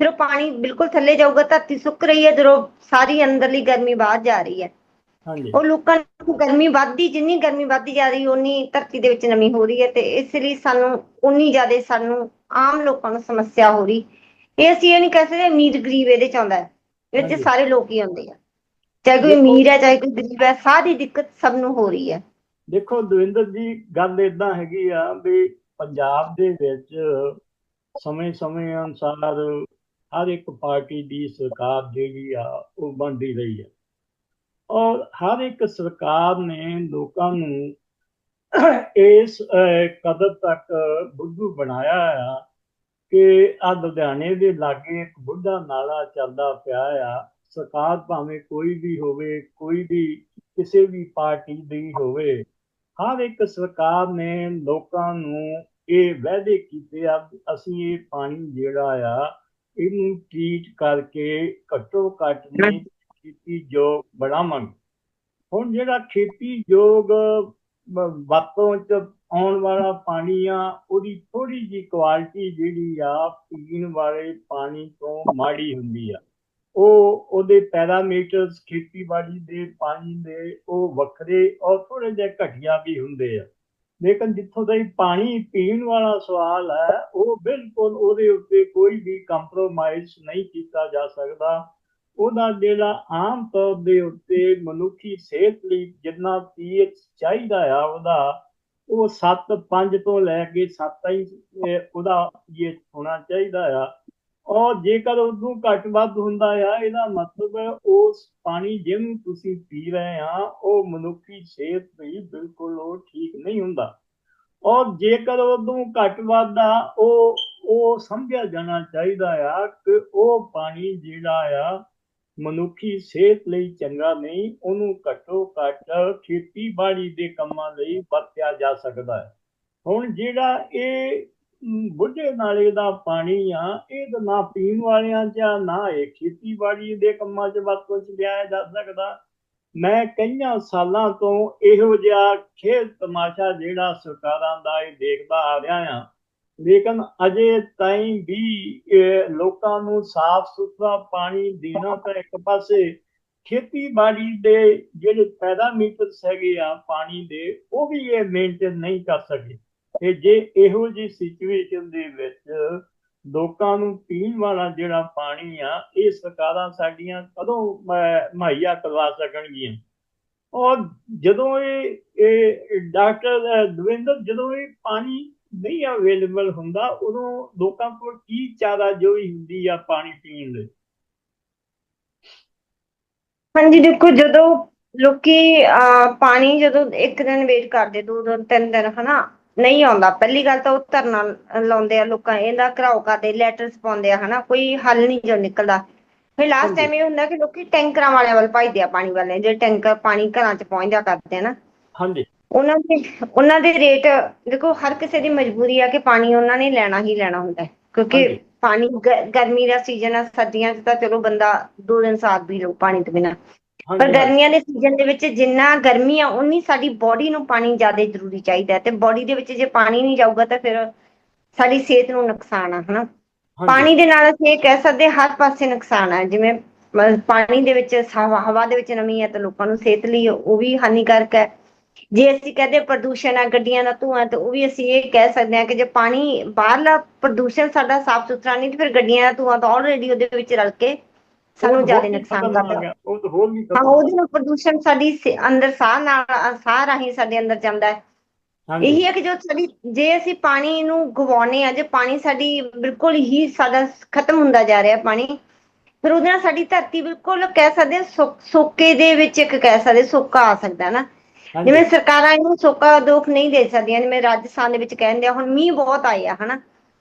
ਫਿਰ ਉਹ ਪਾਣੀ ਬਿਲਕੁਲ ਥੱਲੇ ਜਾਊਗਾ ਧਰਤੀ ਸੁੱਕ ਰਹੀ ਹੈ ਜਦੋਂ ਸਾਰੀ ਅੰਦਰਲੀ ਗਰਮੀ ਬਾਹਰ ਜਾ ਰਹੀ ਹੈ। ਹਾਂਜੀ। ਉਹ ਲੋਕਾਂ ਨੂੰ ਗਰਮੀ ਵੱਧਦੀ ਜਿੰਨੀ ਗਰਮੀ ਵੱਧਦੀ ਜਾ ਰਹੀ ਉਨੀ ਧਰਤੀ ਦੇ ਵਿੱਚ ਨਮੀ ਹੋ ਰਹੀ ਹੈ ਤੇ ਇਸ ਲਈ ਸਾਨੂੰ ਉਨੀ ਜ਼ਿਆਦਾ ਸਾਨੂੰ ਆਮ ਲੋਕਾਂ ਨੂੰ ਸਮੱਸਿਆ ਹੋ ਰਹੀ। ਇਹ ਅਸੀਂ ਇਹ ਨਹੀਂ ਕਹਿ ਸਕਦੇ ਅਮੀਰ ਗਰੀਬ ਇਹਦੇ ਚ ਆਉਂਦਾ ਹੈ ਇਹਦੇ ਚ। ਸਾਰੇ ਲੋਕ ਹੀ ਆਉਂਦੇ ਆ। ਚਾਹੇ ਕੋਈ ਅਮੀਰ ਹੈ ਚਾਹੇ ਕੋਈ ਗਰੀਬ ਹੈ ਸਾਰੀ ਦਿੱਕਤ ਸਭ ਨੂੰ ਹੋ ਰਹੀ ਹੈ। ਦੇਖੋ ਦਵਿੰਦਰ ਜੀ ਗੱਲ ਇਦਾਂ ਹੈਗੀ ਆ ਵੀ ਪੰਜਾਬ ਦੇ ਵਿੱਚ ਸਮੇਂ-ਸਮੇਂ ਅਨੁਸਾਰ ਹਰ ਇੱਕ ਪਾਰਟੀ ਦੀ ਸਰਕਾਰ ਜਿਹੜੀ ਆ ਉਹ ਬਣਦੀ ਰਹੀ ਹੈ। ਔਰ ਹਰ ਇੱਕ ਸਰਕਾਰ ਨੇ ਲੋਕਾਂ ਨੂੰ ਇਸ ਕਦਰ ਤੱਕ ਬੁੱਧੂ ਬਣਾਇਆ ਆ ਕਿ ਆ ਲੁਧਿਆਣੇ ਦੇ ਲਾਗੇ ਇੱਕ ਬੁੱਢਾ ਨਾਲਾ ਚੱਲਦਾ ਪਿਆ ਆ। ਸਰਕਾਰ ਭਾਵੇਂ ਕੋਈ ਵੀ ਹੋਵੇ, ਕੋਈ ਵੀ ਕਿਸੇ ਵੀ ਪਾਰਟੀ ਦੀ ਹੋਵੇ, ਹਰ ਇੱਕ ਸਰਕਾਰ ਨੇ ਲੋਕਾਂ ਨੂੰ ਇਹ ਵਾਅਦੇ ਕੀਤੇ ਆ ਵੀ ਅਸੀਂ ਇਹ ਪਾਣੀ ਜਿਹੜਾ ਆ, ਇਹਨੂੰ ਟ੍ਰੀਟ ਕਰਕੇ ਘੱਟੋ ਘੱਟ ਨਹੀਂ ਖੇਤੀ ਜੋ ਬਣਾਵਾਂਗੇ। ਹੁਣ ਜਿਹੜਾ ਖੇਤੀ ਯੋਗ ਵਰਤੋਂ ਚ ਆਉਣ ਵਾਲਾ ਪਾਣੀ ਆ, ਉਹਦੀ ਥੋੜੀ ਜੀ ਕੁਆਲਿਟੀ ਜਿਹੜੀ ਆ, ਪੀਣ ਵਾਲੇ ਪਾਣੀ ਤੋਂ ਮਾੜੀ ਹੁੰਦੀ ਆ। ਉਹ, ਉਹਦੇ ਪੈਰਾਮੀਟਰਸ ਖੇਤੀਬਾੜੀ ਦੇ ਪਾਣੀ ਦੇ ਉਹ ਵੱਖਰੇ ਔਰ ਥੋੜੇ ਜਿਹਾ ਘਟੀਆ ਵੀ ਹੁੰਦੇ ਆ। ਲੇਕਿਨ ਜਿੱਥੋਂ ਤੱਕ ਪਾਣੀ ਪੀਣ ਵਾਲਾ ਸਵਾਲ ਹੈ, ਉਹ ਬਿਲਕੁਲ ਉਹਦੇ ਉੱਤੇ ਕੋਈ ਵੀ ਕੰਪਰੋਮਾਈਜ਼ ਨਹੀਂ ਕੀਤਾ ਜਾ ਸਕਦਾ। ਉਹਦਾ ਜਿਹੜਾ ਆਮ ਤੌਰ ਦੇ ਉੱਤੇ ਮਨੁੱਖੀ ਸਿਹਤ ਲਈ ਜਿੰਨਾ ਪੀਐਚ ਚਾਹੀਦਾ ਆ, ਉਹਦਾ ਉਹ 7 5 ਤੋਂ ਲੈ ਕੇ 7 ਹੀ ਉਹਦਾ ਪੀਐਚ ਹੋਣਾ ਚਾਹੀਦਾ ਆ। ਔਰ ਜੇਕਰ ਉਦੋਂ ਘੱਟ ਵੱਧ ਹੁੰਦਾ ਆ, ਇਹਦਾ ਮਤਲਬ ਹੈ ਉਸ ਪਾਣੀ ਜਿਹਨੂੰ ਤੁਸੀਂ ਪੀ ਰਹੇ ਆ, ਉਹ ਮਨੁੱਖੀ ਸਿਹਤ ਲਈ ਬਿਲਕੁਲ ਉਹ ਠੀਕ ਨਹੀਂ ਹੁੰਦਾ। ਔਰ ਜੇਕਰ ਉਦੋਂ ਘੱਟ ਵੱਧ ਆ, ਉਹ ਉਹ ਸਮਝਿਆ ਜਾਣਾ ਚਾਹੀਦਾ ਆ ਕਿ ਉਹ ਪਾਣੀ ਜਿਹੜਾ ਆ ਮਨੁੱਖੀ ਸਿਹਤ ਲਈ ਚੰਗਾ ਨਹੀਂ ਉਹਨੂੰ ਘੱਟੋ ਘੱਟ ਖੇਤੀਬਾੜੀ ਦੇ ਕੰਮਾਂ ਲਈ ਵਰਤਿਆ ਜਾ ਸਕਦਾ ਹੈ। ਹੁਣ ਜਿਹੜਾ ਇਹ ਬੁੱਢੇ ਨਾਲੇ ਦਾ ਪਾਣੀ ਆ ਇਹ ਤਾਂ ਨਾ ਪੀਣ ਵਾਲਿਆਂ 'ਚ ਆ, ਨਾ ਇਹ ਖੇਤੀਬਾੜੀ ਦੇ ਕੰਮਾਂ 'ਚ ਵਰਤੋਂ 'ਚ ਲਿਆਇਆ ਜਾ ਸਕਦਾ। ਮੈਂ ਕਈਆਂ ਸਾਲਾਂ ਤੋਂ ਇਹੋ ਜਿਹਾ ਖੇਡ ਤਮਾਸ਼ਾ ਜਿਹੜਾ ਸਰਕਾਰਾਂ ਦਾ ਇਹ ਦੇਖਦਾ ਆ ਰਿਹਾ ਆ। ਲੇਕਿਨ ਅਜੇ ਤਾਈਂ ਵੀ ਲੋਕਾਂ ਨੂੰ ਸਾਫ਼ ਸੁਥਰਾ ਪਾਣੀ ਦੇਣਾ ਤਾਂ ਇੱਕ ਪਾਸੇ ਖੇਤੀਬਾੜੀ ਦੇ ਜਿਹੜੇ ਪੈਰਾਮੀਟਰਸ ਹੈਗੇ ਆ ਪਾਣੀ ਦੇ ਉਹ ਵੀ ਇਹ ਮੇਨਟੇਨ ਨਹੀਂ ਕਰ ਸਕੇ। ਤੇ ਜੇ ਇਹੋ ਜਿਹੀ ਸਿਚੁਏਸ਼ਨ ਦੇ ਵਿੱਚ ਲੋਕਾਂ ਨੂੰ ਪੀਣ ਵਾਲਾ ਜਿਹੜਾ ਪਾਣੀ ਆ ਇਹ ਸਰਕਾਰਾਂ ਸਾਡੀਆਂ ਕਦੋਂ ਅਹ, ਮੁਹੱਈਆ ਕਰਵਾ ਸਕਣਗੀਆਂ? ਔਰ ਜਦੋਂ ਇਹ ਡਾਕਟਰ ਦਵਿੰਦਰ ਜਦੋਂ ਇਹ ਪਾਣੀ ਨਹੀਂ ਅਵੇਲੇਬਲ ਹੁੰਦਾ ਉਦੋਂ ਲੋਕਾਂ ਕੋਲ ਕੀ ਚਾਰਾ ਜੋਈ ਹੁੰਦੀ ਆ ਪਾਣੀ ਪੀਣ ਲਈ? ਹਾਂਜੀ ਦੇਖੋ ਜਦੋਂ ਲੋਕੀ ਪਾਣੀ ਜਦੋਂ ਇੱਕ ਦਿਨ ਵੇਟ ਕਰਦੇ ਦੋ ਦਿਨ ਤਿੰਨ ਦਿਨ ਹਨਾ ਨਹੀਂ ਆਉਂਦਾ। ਪਹਿਲੀ ਗੱਲ ਤਾਂ ਉਹ ਧਰਨਾ ਲਾਉਂਦੇ ਆ ਲੋਕਾਂ ਇਹਦਾ ਘਰਾਓ ਕਰਦੇ ਲੈਟਰਸ ਪਾਉਂਦੇ ਆ ਹਨਾ ਕੋਈ ਹੱਲ ਨਹੀਂ ਜੋ ਨਿਕਲਦਾ। ਫਿਰ ਲਾਸਟ। ਟਾਈਮ ਇਹ ਹੁੰਦਾ ਕਿ ਲੋਕੀ ਟੈਂਕਰਾਂ ਵਾਲਿਆਂ ਵੱਲ ਭੱਜਦੇ ਆ ਪਾਣੀ ਵਾਲੇ ਜਿਹੜੇ ਟੈਂਕਰ ਪਾਣੀ ਘਰਾਂ 'ਚ ਪਹੁੰਚਦਾ ਕਰਦੇ ਆ ਨਾ। ਹਾਂਜੀ। ਉਹਨਾਂ ਦੇ ਉਹਨਾਂ ਦੇ ਰੇਟ ਦੇਖੋ ਹਰ ਕਿਸੇ ਦੀ ਮਜਬੂਰੀ ਆ ਕਿ ਪਾਣੀ ਉਹਨਾਂ ਨੇ ਲੈਣਾ ਹੀ ਲੈਣਾ ਹੁੰਦਾ ਹੈ ਕਿਉਂਕਿ। ਪਾਣੀ ਗ- ਗਰਮੀ ਦਾ ਸੀਜ਼ਨ ਆ ਸਰਦੀਆਂ 'ਚ ਤਾਂ ਚਲੋ ਬੰਦਾ ਦੋ ਦਿਨ ਸਾਥ ਵੀ ਲਓ ਪਾਣੀ ਤੋਂ ਬਿਨਾਂ। ਪਰ ਗਰਮੀਆਂ ਦੇ ਸੀਜ਼ਨ ਦੇ ਵਿੱਚ ਜਿੰਨਾ ਗਰਮੀ ਆ ਉਨੀ ਸਾਡੀ ਬਾਡੀ ਨੂੰ ਪਾਣੀ ਜ਼ਿਆਦਾ ਜ਼ਰੂਰੀ ਚਾਹੀਦਾ ਹੈ ਤੇ ਬਾਡੀ ਦੇ ਵਿੱਚ ਜੇ ਪਾਣੀ ਨਹੀਂ ਜਾਊਗਾ ਤਾਂ ਫਿਰ ਸਾਡੀ ਸਿਹਤ ਨੂੰ ਨੁਕਸਾਨ ਆ ਹਨਾ? ਪਾਣੀ ਦੇ ਨਾਲ ਅਸੀਂ ਇਹ ਕਹਿ ਸਕਦੇ ਹਾਂ, ਹਰ ਪਾਸੇ ਨੁਕਸਾਨ ਹੈ ਜਿਵੇਂ ਮ- ਪਾਣੀ ਦੇ ਵਿੱਚ ਹਵਾ ਹਵਾ ਦੇ ਵਿੱਚ ਨਮੀ ਹੈ ਤਾਂ ਲੋਕਾਂ ਨੂੰ ਸਿਹਤ ਲਈ ਉਹ ਵੀ ਹਾਨੀਕਾਰਕ ਹੈ। ਜੇ ਅਸੀਂ ਕਹਦੇ ਪ੍ਰਦੂਸ਼ਣ ਆ ਗੱਡੀਆਂ ਦਾ ਧੂਆਂ ਤੇ ਉਹ ਵੀ ਅਸੀਂ ਇਹ ਕਹਿ ਸਕਦੇ ਹਾਂ ਕਿ ਜੇ ਪਾਣੀ ਬਾਹਰਲਾ ਪ੍ਰਦੂਸ਼ਣ ਸਾਡਾ ਸਾਫ਼ ਸੁਥਰਾ ਨਹੀਂ ਤੇ ਫਿਰ ਗੱਡੀਆਂ ਦਾ ਧੂਆਂ ਤਾਂ ਆਲਰੇਡੀ ਉਹਦੇ ਵਿੱਚ ਰਲ ਕੇ ਸਾਨੂੰ ਜ਼ਿਆਦਾ ਨੁਕਸਾਨ ਕਰਦਾ। ਹੈ, ਉਹ ਤਾਂ ਹੋਰ ਵੀ ਹਾਂ ਉਹਦੇ ਨਾਲ ਪ੍ਰਦੂਸ਼ਣ ਸਾਡੀ ਅੰਦਰ ਸਾਹ ਨਾਲ ਸਾਹ ਰਾਹੀਂ ਸਾਡੇ ਅੰਦਰ ਜਾਂਦਾ ਹੈ। ਇਹੀ ਹੈ ਕਿ ਜੋ ਸਾਡੀ ਜੇ ਅਸੀਂ ਪਾਣੀ ਨੂੰ ਗਵਾਉਨੇ ਆ ਜੇ ਪਾਣੀ ਸਾਡੀ ਬਿਲਕੁਲ ਹੀ ਸਾਡਾ ਖਤਮ ਹੁੰਦਾ ਜਾ ਰਿਹਾ ਪਾਣੀ ਫਿਰ ਉਹਦੇ ਨਾਲ ਸਾਡੀ ਧਰਤੀ ਬਿਲਕੁਲ ਕਹਿ ਸਕਦੇ ਸੋਕੇ ਦੇ ਵਿੱਚ ਇੱਕ ਕਹਿ ਸਕਦੇ ਸੋਕਾ ਆ ਸਕਦਾ ਨਾ। ਜਿਵੇਂ ਸਰਕਾਰਾਂ ਇਹਨੂੰ ਸੋਕਾ ਦੁੱਖ ਨਹੀਂ ਦੇ ਸਕਦੀਆਂ ਜਿਵੇਂ ਰਾਜਸਥਾਨ ਦੇ ਵਿੱਚ ਕਹਿੰਦੇ ਆ ਹੁਣ ਮੀਂਹ ਬਹੁਤ ਆਏ ਆ ਹਨਾ?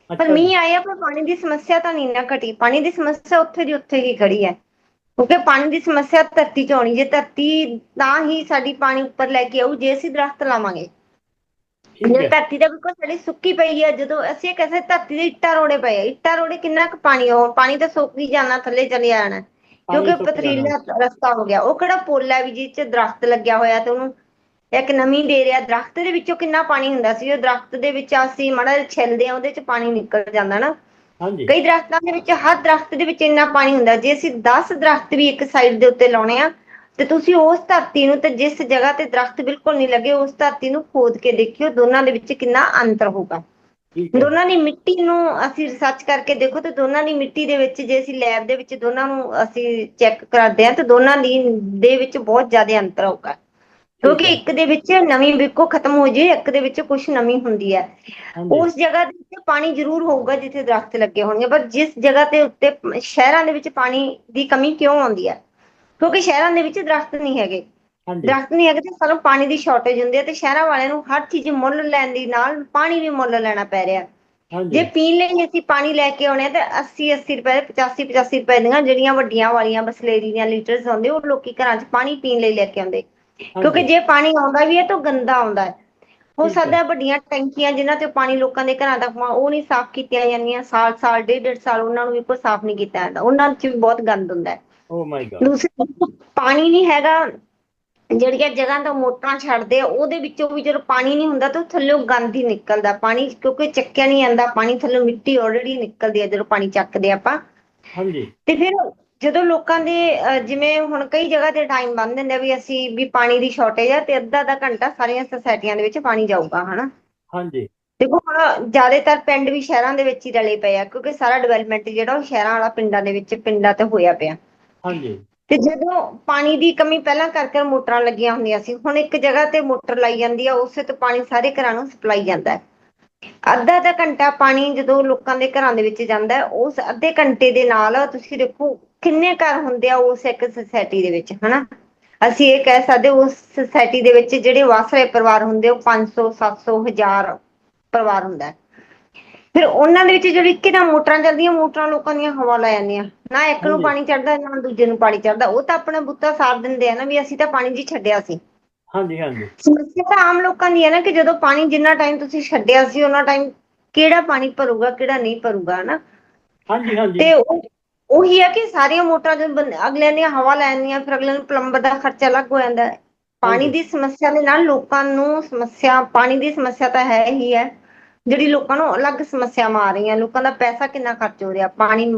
ਪਰ ਮੀਂਹ ਆਏ ਆ ਪਰ ਪਾਣੀ ਦੀ ਸਮੱਸਿਆ ਤਾਂ ਨਹੀਂ ਨਾ ਘਟੀ। ਪਾਣੀ ਦੀ ਸਮੱਸਿਆ ਉੱਥੇ ਦੀ ਉੱਥੇ ਹੀ ਖੜੀ ਹੈ। ਕਿਉਂਕਿ ਪਾਣੀ ਦੀ ਸਮੱਸਿਆ ਧਰਤੀ 'ਚ ਆਉਣੀ ਜੇ ਧਰਤੀ ਤਾਂ ਹੀ ਸਾਡੀ ਪਾਣੀ ਉੱਪਰ ਲੈ ਕੇ ਆਊ ਜੇ ਅਸੀਂ ਦਰਖਤ ਲਾਵਾਂਗੇ। ਜੇ ਧਰਤੀ ਦਾ ਬਿਲਕੁਲ ਸਾਡੀ ਸੁੱਕੀ ਪਈ ਹੈ ਜਦੋਂ ਅਸੀਂ ਇਹ ਕਹਿੰਦੇ ਧਰਤੀ ਦੇ ਇੱਟਾਂ ਰੋੜੇ ਪਏ ਆ ਇੱਟਾਂ ਰੋੜੇ ਕਿੰਨਾ ਕੁ ਪਾਣੀ ਉਹ ਪਾਣੀ ਤਾਂ ਸੁੱਕ ਹੀ ਜਾਣਾ ਥੱਲੇ ਚਲੇ ਜਾਣਾ। ਕਿਉਂਕਿ ਪਥਰੀਲਾ ਰਸਤਾ ਹੋ ਗਿਆ ਉਹ ਕਿਹੜਾ ਪੁੱਲ ਹੈ ਵੀ ਜਿਹ 'ਚ ਦਰਖਤ ਲੱਗਿਆ ਹੋਇਆ ਤੇ ਉਹਨੂੰ ਇੱਕ ਨਮੀ ਦੇ ਰਿਹਾ ਦਰਖਤ ਦੇ ਵਿੱਚੋਂ ਕਿੰਨਾ ਪਾਣੀ ਹੁੰਦਾ ਸੀ ਉਹ ਦਰਖਤ ਦੇ ਵਿੱਚ ਅਸੀਂ ਮਾੜਾ ਛਿੱਲਦੇ ਆ ਉਹਦੇ 'ਚ ਪਾਣੀ ਨਿਕਲ ਜਾਂਦਾ ਨਾ। ਹਾਂਜੀ। ਕਈ ਦਰਖਤਾਂ ਦੇ ਵਿੱਚ ਹਰ ਦਰਖਤ ਦੇ ਵਿੱਚ ਇੰਨਾ ਪਾਣੀ ਹੁੰਦਾ ਜੇ ਅਸੀਂ 10 ਦਰਖਤ ਵੀ ਇੱਕ ਸਾਈਡ ਦੇ ਉੱਤੇ ਲਾਉਣੇ ਆ ਤੇ ਤੁਸੀਂ ਉਸ ਧਰਤੀ ਨੂੰ ਤੇ ਜਿਸ ਜਗ੍ਹਾ ਤੇ ਦਰਖਤ ਬਿਲਕੁਲ ਨਹੀਂ ਲੱਗੇ ਉਸ ਧਰਤੀ ਨੂੰ ਖੋਦ ਕੇ ਦੇਖਿਓ ਦੋਨਾਂ ਦੇ ਵਿੱਚ ਕਿੰਨਾ ਅੰਤਰ ਹੋਗਾ ਠੀਕ ਹੈ। ਦੋਨਾਂ ਦੀ ਮਿੱਟੀ ਨੂੰ ਅਸੀਂ ਰਿਸਰਚ ਕਰਕੇ ਦੇਖੋ ਤੇ ਦੋਨਾਂ ਦੀ ਮਿੱਟੀ ਦੇ ਵਿੱਚ ਜੇ ਅਸੀਂ ਲੈਬ ਦੇ ਵਿੱਚ ਦੋਨਾਂ ਨੂੰ ਅਸੀਂ ਚੈੱਕ ਕਰਦੇ ਹਾਂ ਤੇ ਦੋਨਾਂ ਦੀ ਦੇ ਵਿੱਚ ਬਹੁਤ ਜ਼ਿਆਦਾ ਅੰਤਰ ਹੋਊਗਾ। ਕਿਉਂਕਿ ਇੱਕ ਦੇ ਵਿੱਚ ਨਮੀ ਬਿਲਕੁਲ ਖਤਮ ਹੋ ਜੇ ਇੱਕ ਦੇ ਵਿੱਚ ਕੁਝ ਨਮੀ ਹੁੰਦੀ ਹੈ। ਉਸ ਜਗ੍ਹਾ ਦੇ ਉੱਤੇ ਪਾਣੀ ਜ਼ਰੂਰ ਹੋਊਗਾ ਜਿੱਥੇ ਦਰਖਤ ਲੱਗੇ ਹੋਣਗੇ ਪਰ ਜਿਸ ਜਗ੍ਹਾ ਤੇ ਉੱਤੇ ਸ਼ਹਿਰਾਂ ਦੇ ਵਿੱਚ ਪਾਣੀ ਦੀ ਕਮੀ ਕਿਉਂ ਆਉਂਦੀ ਹੈ? ਕਿਉਂਕਿ ਸ਼ਹਿਰਾਂ ਦੇ ਵਿੱਚ ਦਰਖਤ ਨਹੀਂ ਹੈਗੇ। ਦਰਖਤ ਨਹੀਂ ਹੈਗੇ ਤੇ ਸਾਨੂੰ ਪਾਣੀ ਦੀ ਸ਼ਾਰਟੇਜ ਹੁੰਦੀ ਹੈ ਤੇ ਸ਼ਹਿਰਾਂ ਵਾਲਿਆਂ ਨੂੰ ਹਰ ਚੀਜ਼ ਮੁੱਲ ਲੈਣ ਦੀ ਨਾਲ ਪਾਣੀ ਵੀ ਮੁੱਲ ਲੈਣਾ ਪੈ ਰਿਹਾ। ਜੇ ਪੀਣ ਲਈ ਅਸੀਂ ਪਾਣੀ ਲੈ ਕੇ ਆਉਣੇ ਤੇ 80 80 ਰੁਪਏ 85 85 ਰੁਪਏ ਦੀਆਂ ਜਿਹੜੀਆਂ ਵੱਡੀਆਂ ਵਾਲੀਆਂ ਬਸਲੇਰੀ ਦੀਆਂ ਲੀਟਰਸ ਆਉਂਦੇ ਉਹ ਲੋਕੀ ਘਰਾਂ 'ਚ ਪਾਣੀ ਪੀਣ ਲਈ ਲੈ ਕੇ ਆਉਂਦੇ। ਕਿਉਂਕਿ ਜੇ ਪਾਣੀ ਆਉਂਦਾ ਵੀ ਹੈ ਤਾਂ ਗੰਦਾ ਆਉਂਦਾ ਹੈ। ਹੋ। ਸਕਦਾ ਵੱਡੀਆਂ ਟੈਂਕੀਆਂ ਜਿਨ੍ਹਾਂ ਤੇ ਪਾਣੀ ਲੋਕਾਂ ਦੇ ਘਰਾਂ ਤੱਕ ਉਹ ਨਹੀਂ ਸਾਫ਼ ਕੀਤੀਆਂ ਜਾਂਦੀਆਂ। ਸਾਲ ਸਾਲ ਡੇਢ ਡੇਢ ਸਾਲ ਉਹਨਾਂ ਨੂੰ ਵੀ ਕੋਈ ਸਾਫ਼ ਨਹੀਂ ਕੀਤਾ ਜਾਂਦਾ। ਉਹਨਾਂ 'ਚ ਵੀ ਬਹੁਤ ਗੰਦ ਹੁੰਦਾ ਹੈ। ਓ ਮਾਈ ਗॉड ਦੂਸਰੀ ਪਾਣੀ ਨਹੀਂ ਹੈਗਾ ਜਿਹੜੀਆਂ ਜਗ੍ਹਾ ਤੋਂ ਮੋਟਰਾਂ ਛੱਡਦੇ ਆ ਉਹਦੇ ਵਿੱਚੋਂ ਵੀ ਜਦੋਂ ਪਾਣੀ ਨਹੀਂ ਹੁੰਦਾ ਤਾਂ ਥੱਲੇ ਗੰਦ ਹੀ ਨਿਕਲਦਾ। ਪਾਣੀ ਕਿਉਂਕਿ ਚੱਕਿਆ ਨਹੀਂ ਜਾਂਦਾ ਪਾਣੀ ਥੱਲੇ ਮਿੱਟੀ ਆਲਰੇਡੀ ਨਿਕਲਦੀ ਹੈ ਜਦੋਂ ਪਾਣੀ ਚੱਕਦੇ ਆਪਾਂ। ਹਾਂਜੀ। ਤੇ ਫਿਰ ਜਦੋਂ ਲੋਕਾਂ ਦੇ ਜਿਵੇਂ ਹੁਣ ਕਈ ਜਗ੍ਹਾ ਤੇ ਟਾਈਮ ਬੰਨ ਦਿੰਦੇ ਵੀ ਅਸੀਂ ਵੀ ਪਾਣੀ ਦੀ ਸ਼ਾਰਟੇਜ ਆ ਤੇ ਅੱਧਾ ਅੱਧਾ ਘੰਟਾ ਸਾਰੀਆਂ ਸੁਸਾਇਟੀਆਂ ਦੇ ਵਿੱਚ ਪਾਣੀ ਜਾਊਗਾ ਹਨਾ? ਹਾਂਜੀ। ਦੇਖੋ ਹੁਣ ਜ਼ਿਆਦਾਤਰ ਪਿੰਡ ਵੀ ਸ਼ਹਿਰਾਂ ਦੇ ਵਿੱਚ ਹੀ ਰਲੇ ਪਏ ਆ ਕਿਉਂਕਿ ਸਾਰਾ ਡਿਵੈਲਪਮੈਂਟ ਜਿਹੜਾ ਉਹ ਸ਼ਹਿਰਾਂ ਵਾਲਾ ਪਿੰਡਾਂ ਦੇ ਵਿੱਚ ਪਿੰਡਾਂ ਤੇ ਹੋਇਆ ਪਿਆ। ਹਾਂਜੀ। ਤੇ ਜਦੋਂ ਪਾਣੀ ਦੀ ਕਮੀ ਪਹਿਲਾਂ ਕਰਕੇ ਮੋਟਰਾਂ ਲੱਗੀਆਂ ਹੁੰਦੀਆਂ ਸੀ ਹੁਣ ਇੱਕ ਜਗ੍ਹਾ ਤੇ ਮੋਟਰ ਲਾਈ ਜਾਂਦੀ ਆ ਉਸੇ ਤੋਂ ਪਾਣੀ ਸਾਰੇ ਘਰਾਂ ਨੂੰ ਸਪਲਾਈ ਜਾਂਦਾ ਹੈ। ਅੱਧਾ ਅੱਧਾ ਘੰਟਾ ਪਾਣੀ ਜਦੋਂ ਲੋਕਾਂ ਦੇ ਘਰਾਂ ਦੇ ਵਿੱਚ ਜਾਂਦਾ ਹੈ ਉਸ ਅੱਧੇ ਘੰਟੇ ਦੇ ਨਾਲ ਤੁਸੀਂ ਦੇਖੋ ਕਿੰਨੇ ਘਰ ਹੁੰਦੇ ਆ ਉਸ ਇੱਕ ਸੁਸਾਇਟੀ ਦੇ ਵਿੱਚ ਹਨਾ? ਅਸੀਂ ਇਹ ਕਹਿ ਸਕਦੇ ਉਸ ਸੁਸਾਇਟੀ ਦੇ ਵਿੱਚ ਜਿਹੜੇ ਵਸ ਰਹੇ ਪਰਿਵਾਰ ਹੁੰਦੇ ਉਹ 500 700 1000 ਪਰਿਵਾਰ ਹੁੰਦਾ ਹੈ। ਫਿਰ ਉਹਨਾਂ ਦੇ ਵਿੱਚ ਜਿਹੜੀ ਇੱਕ ਨਾ ਮੋਟਰਾਂ ਚੱਲਦੀਆਂ ਮੋਟਰਾਂ ਲੋਕਾਂ ਦੀਆਂ ਹਵਾ ਲੈ ਜਾਂਦੀਆਂ। ਨਾ ਇੱਕ ਨੂੰ। ਪਾਣੀ ਚੜਦਾ ਨਾ ਦੂਜੇ ਨੂੰ ਪਾਣੀ ਚੜਦਾ ਉਹ ਤਾਂ ਆਪਣਾ ਬੁੱਤਾ ਸਾਰ ਦਿੰਦੇ ਆ ਨਾ ਵੀ ਅਸੀਂ ਤਾਂ ਪਾਣੀ ਜੀ ਛੱਡਿਆ ਸੀ। ਹਾਂਜੀ ਹਾਂਜੀ। ਸਮੱਸਿਆ ਤਾਂ ਆਮ ਲੋਕਾਂ ਦੀ ਹੈ ਨਾ ਕਿ ਜਦੋਂ ਪਾਣੀ ਜਿੰਨਾ ਟਾਈਮ ਤੁਸੀਂ ਛੱਡਿਆ ਸੀ ਉਹਨਾਂ ਟਾਈਮ ਕਿਹੜਾ ਪਾਣੀ ਭਰੂਗਾ ਕਿਹੜਾ ਨਹੀਂ ਭਰੂਗਾ ਨਾ ਹਾਂਜੀ ਹਾਂਜੀ। ਤੇ ਉਹ ਉਹੀ ਹੈ ਕਿ ਸਾਰੀਆਂ ਮੋਟਰਾਂ ਜਦੋਂ ਬੰਦ- ਅਗਲਿਆਂ ਦੀਆਂ ਹਵਾ ਲੈਣੀਆਂ ਫਿਰ ਅਗਲਿਆਂ ਨੂੰ ਪਲੰਬਰ ਦਾ ਖਰਚਾ ਲੱਗ ਹੋ ਜਾਂਦਾ ਹੈ। ਪਾਣੀ ਦੀ ਸਮੱਸਿਆ ਦੇ ਨਾਲ ਲੋਕਾਂ ਨੂੰ ਸਮੱਸਿਆ ਪਾਣੀ ਦੀ ਸਮੱਸਿਆ ਤਾਂ ਹੈ ਹੀ ਹੈ। ਜਿਹੜੀ ਲੋਕਾਂ ਨੂੰ ਅਲੱਗ ਸਮੱਸਿਆਵਾਂ ਆ ਰਹੀਆਂ ਲੋਕਾਂ ਦਾ ਪੈਸਾ ਕਿੰਨਾ ਖਰਚ ਹੋ ਰਿਹਾ ਪਾਣੀ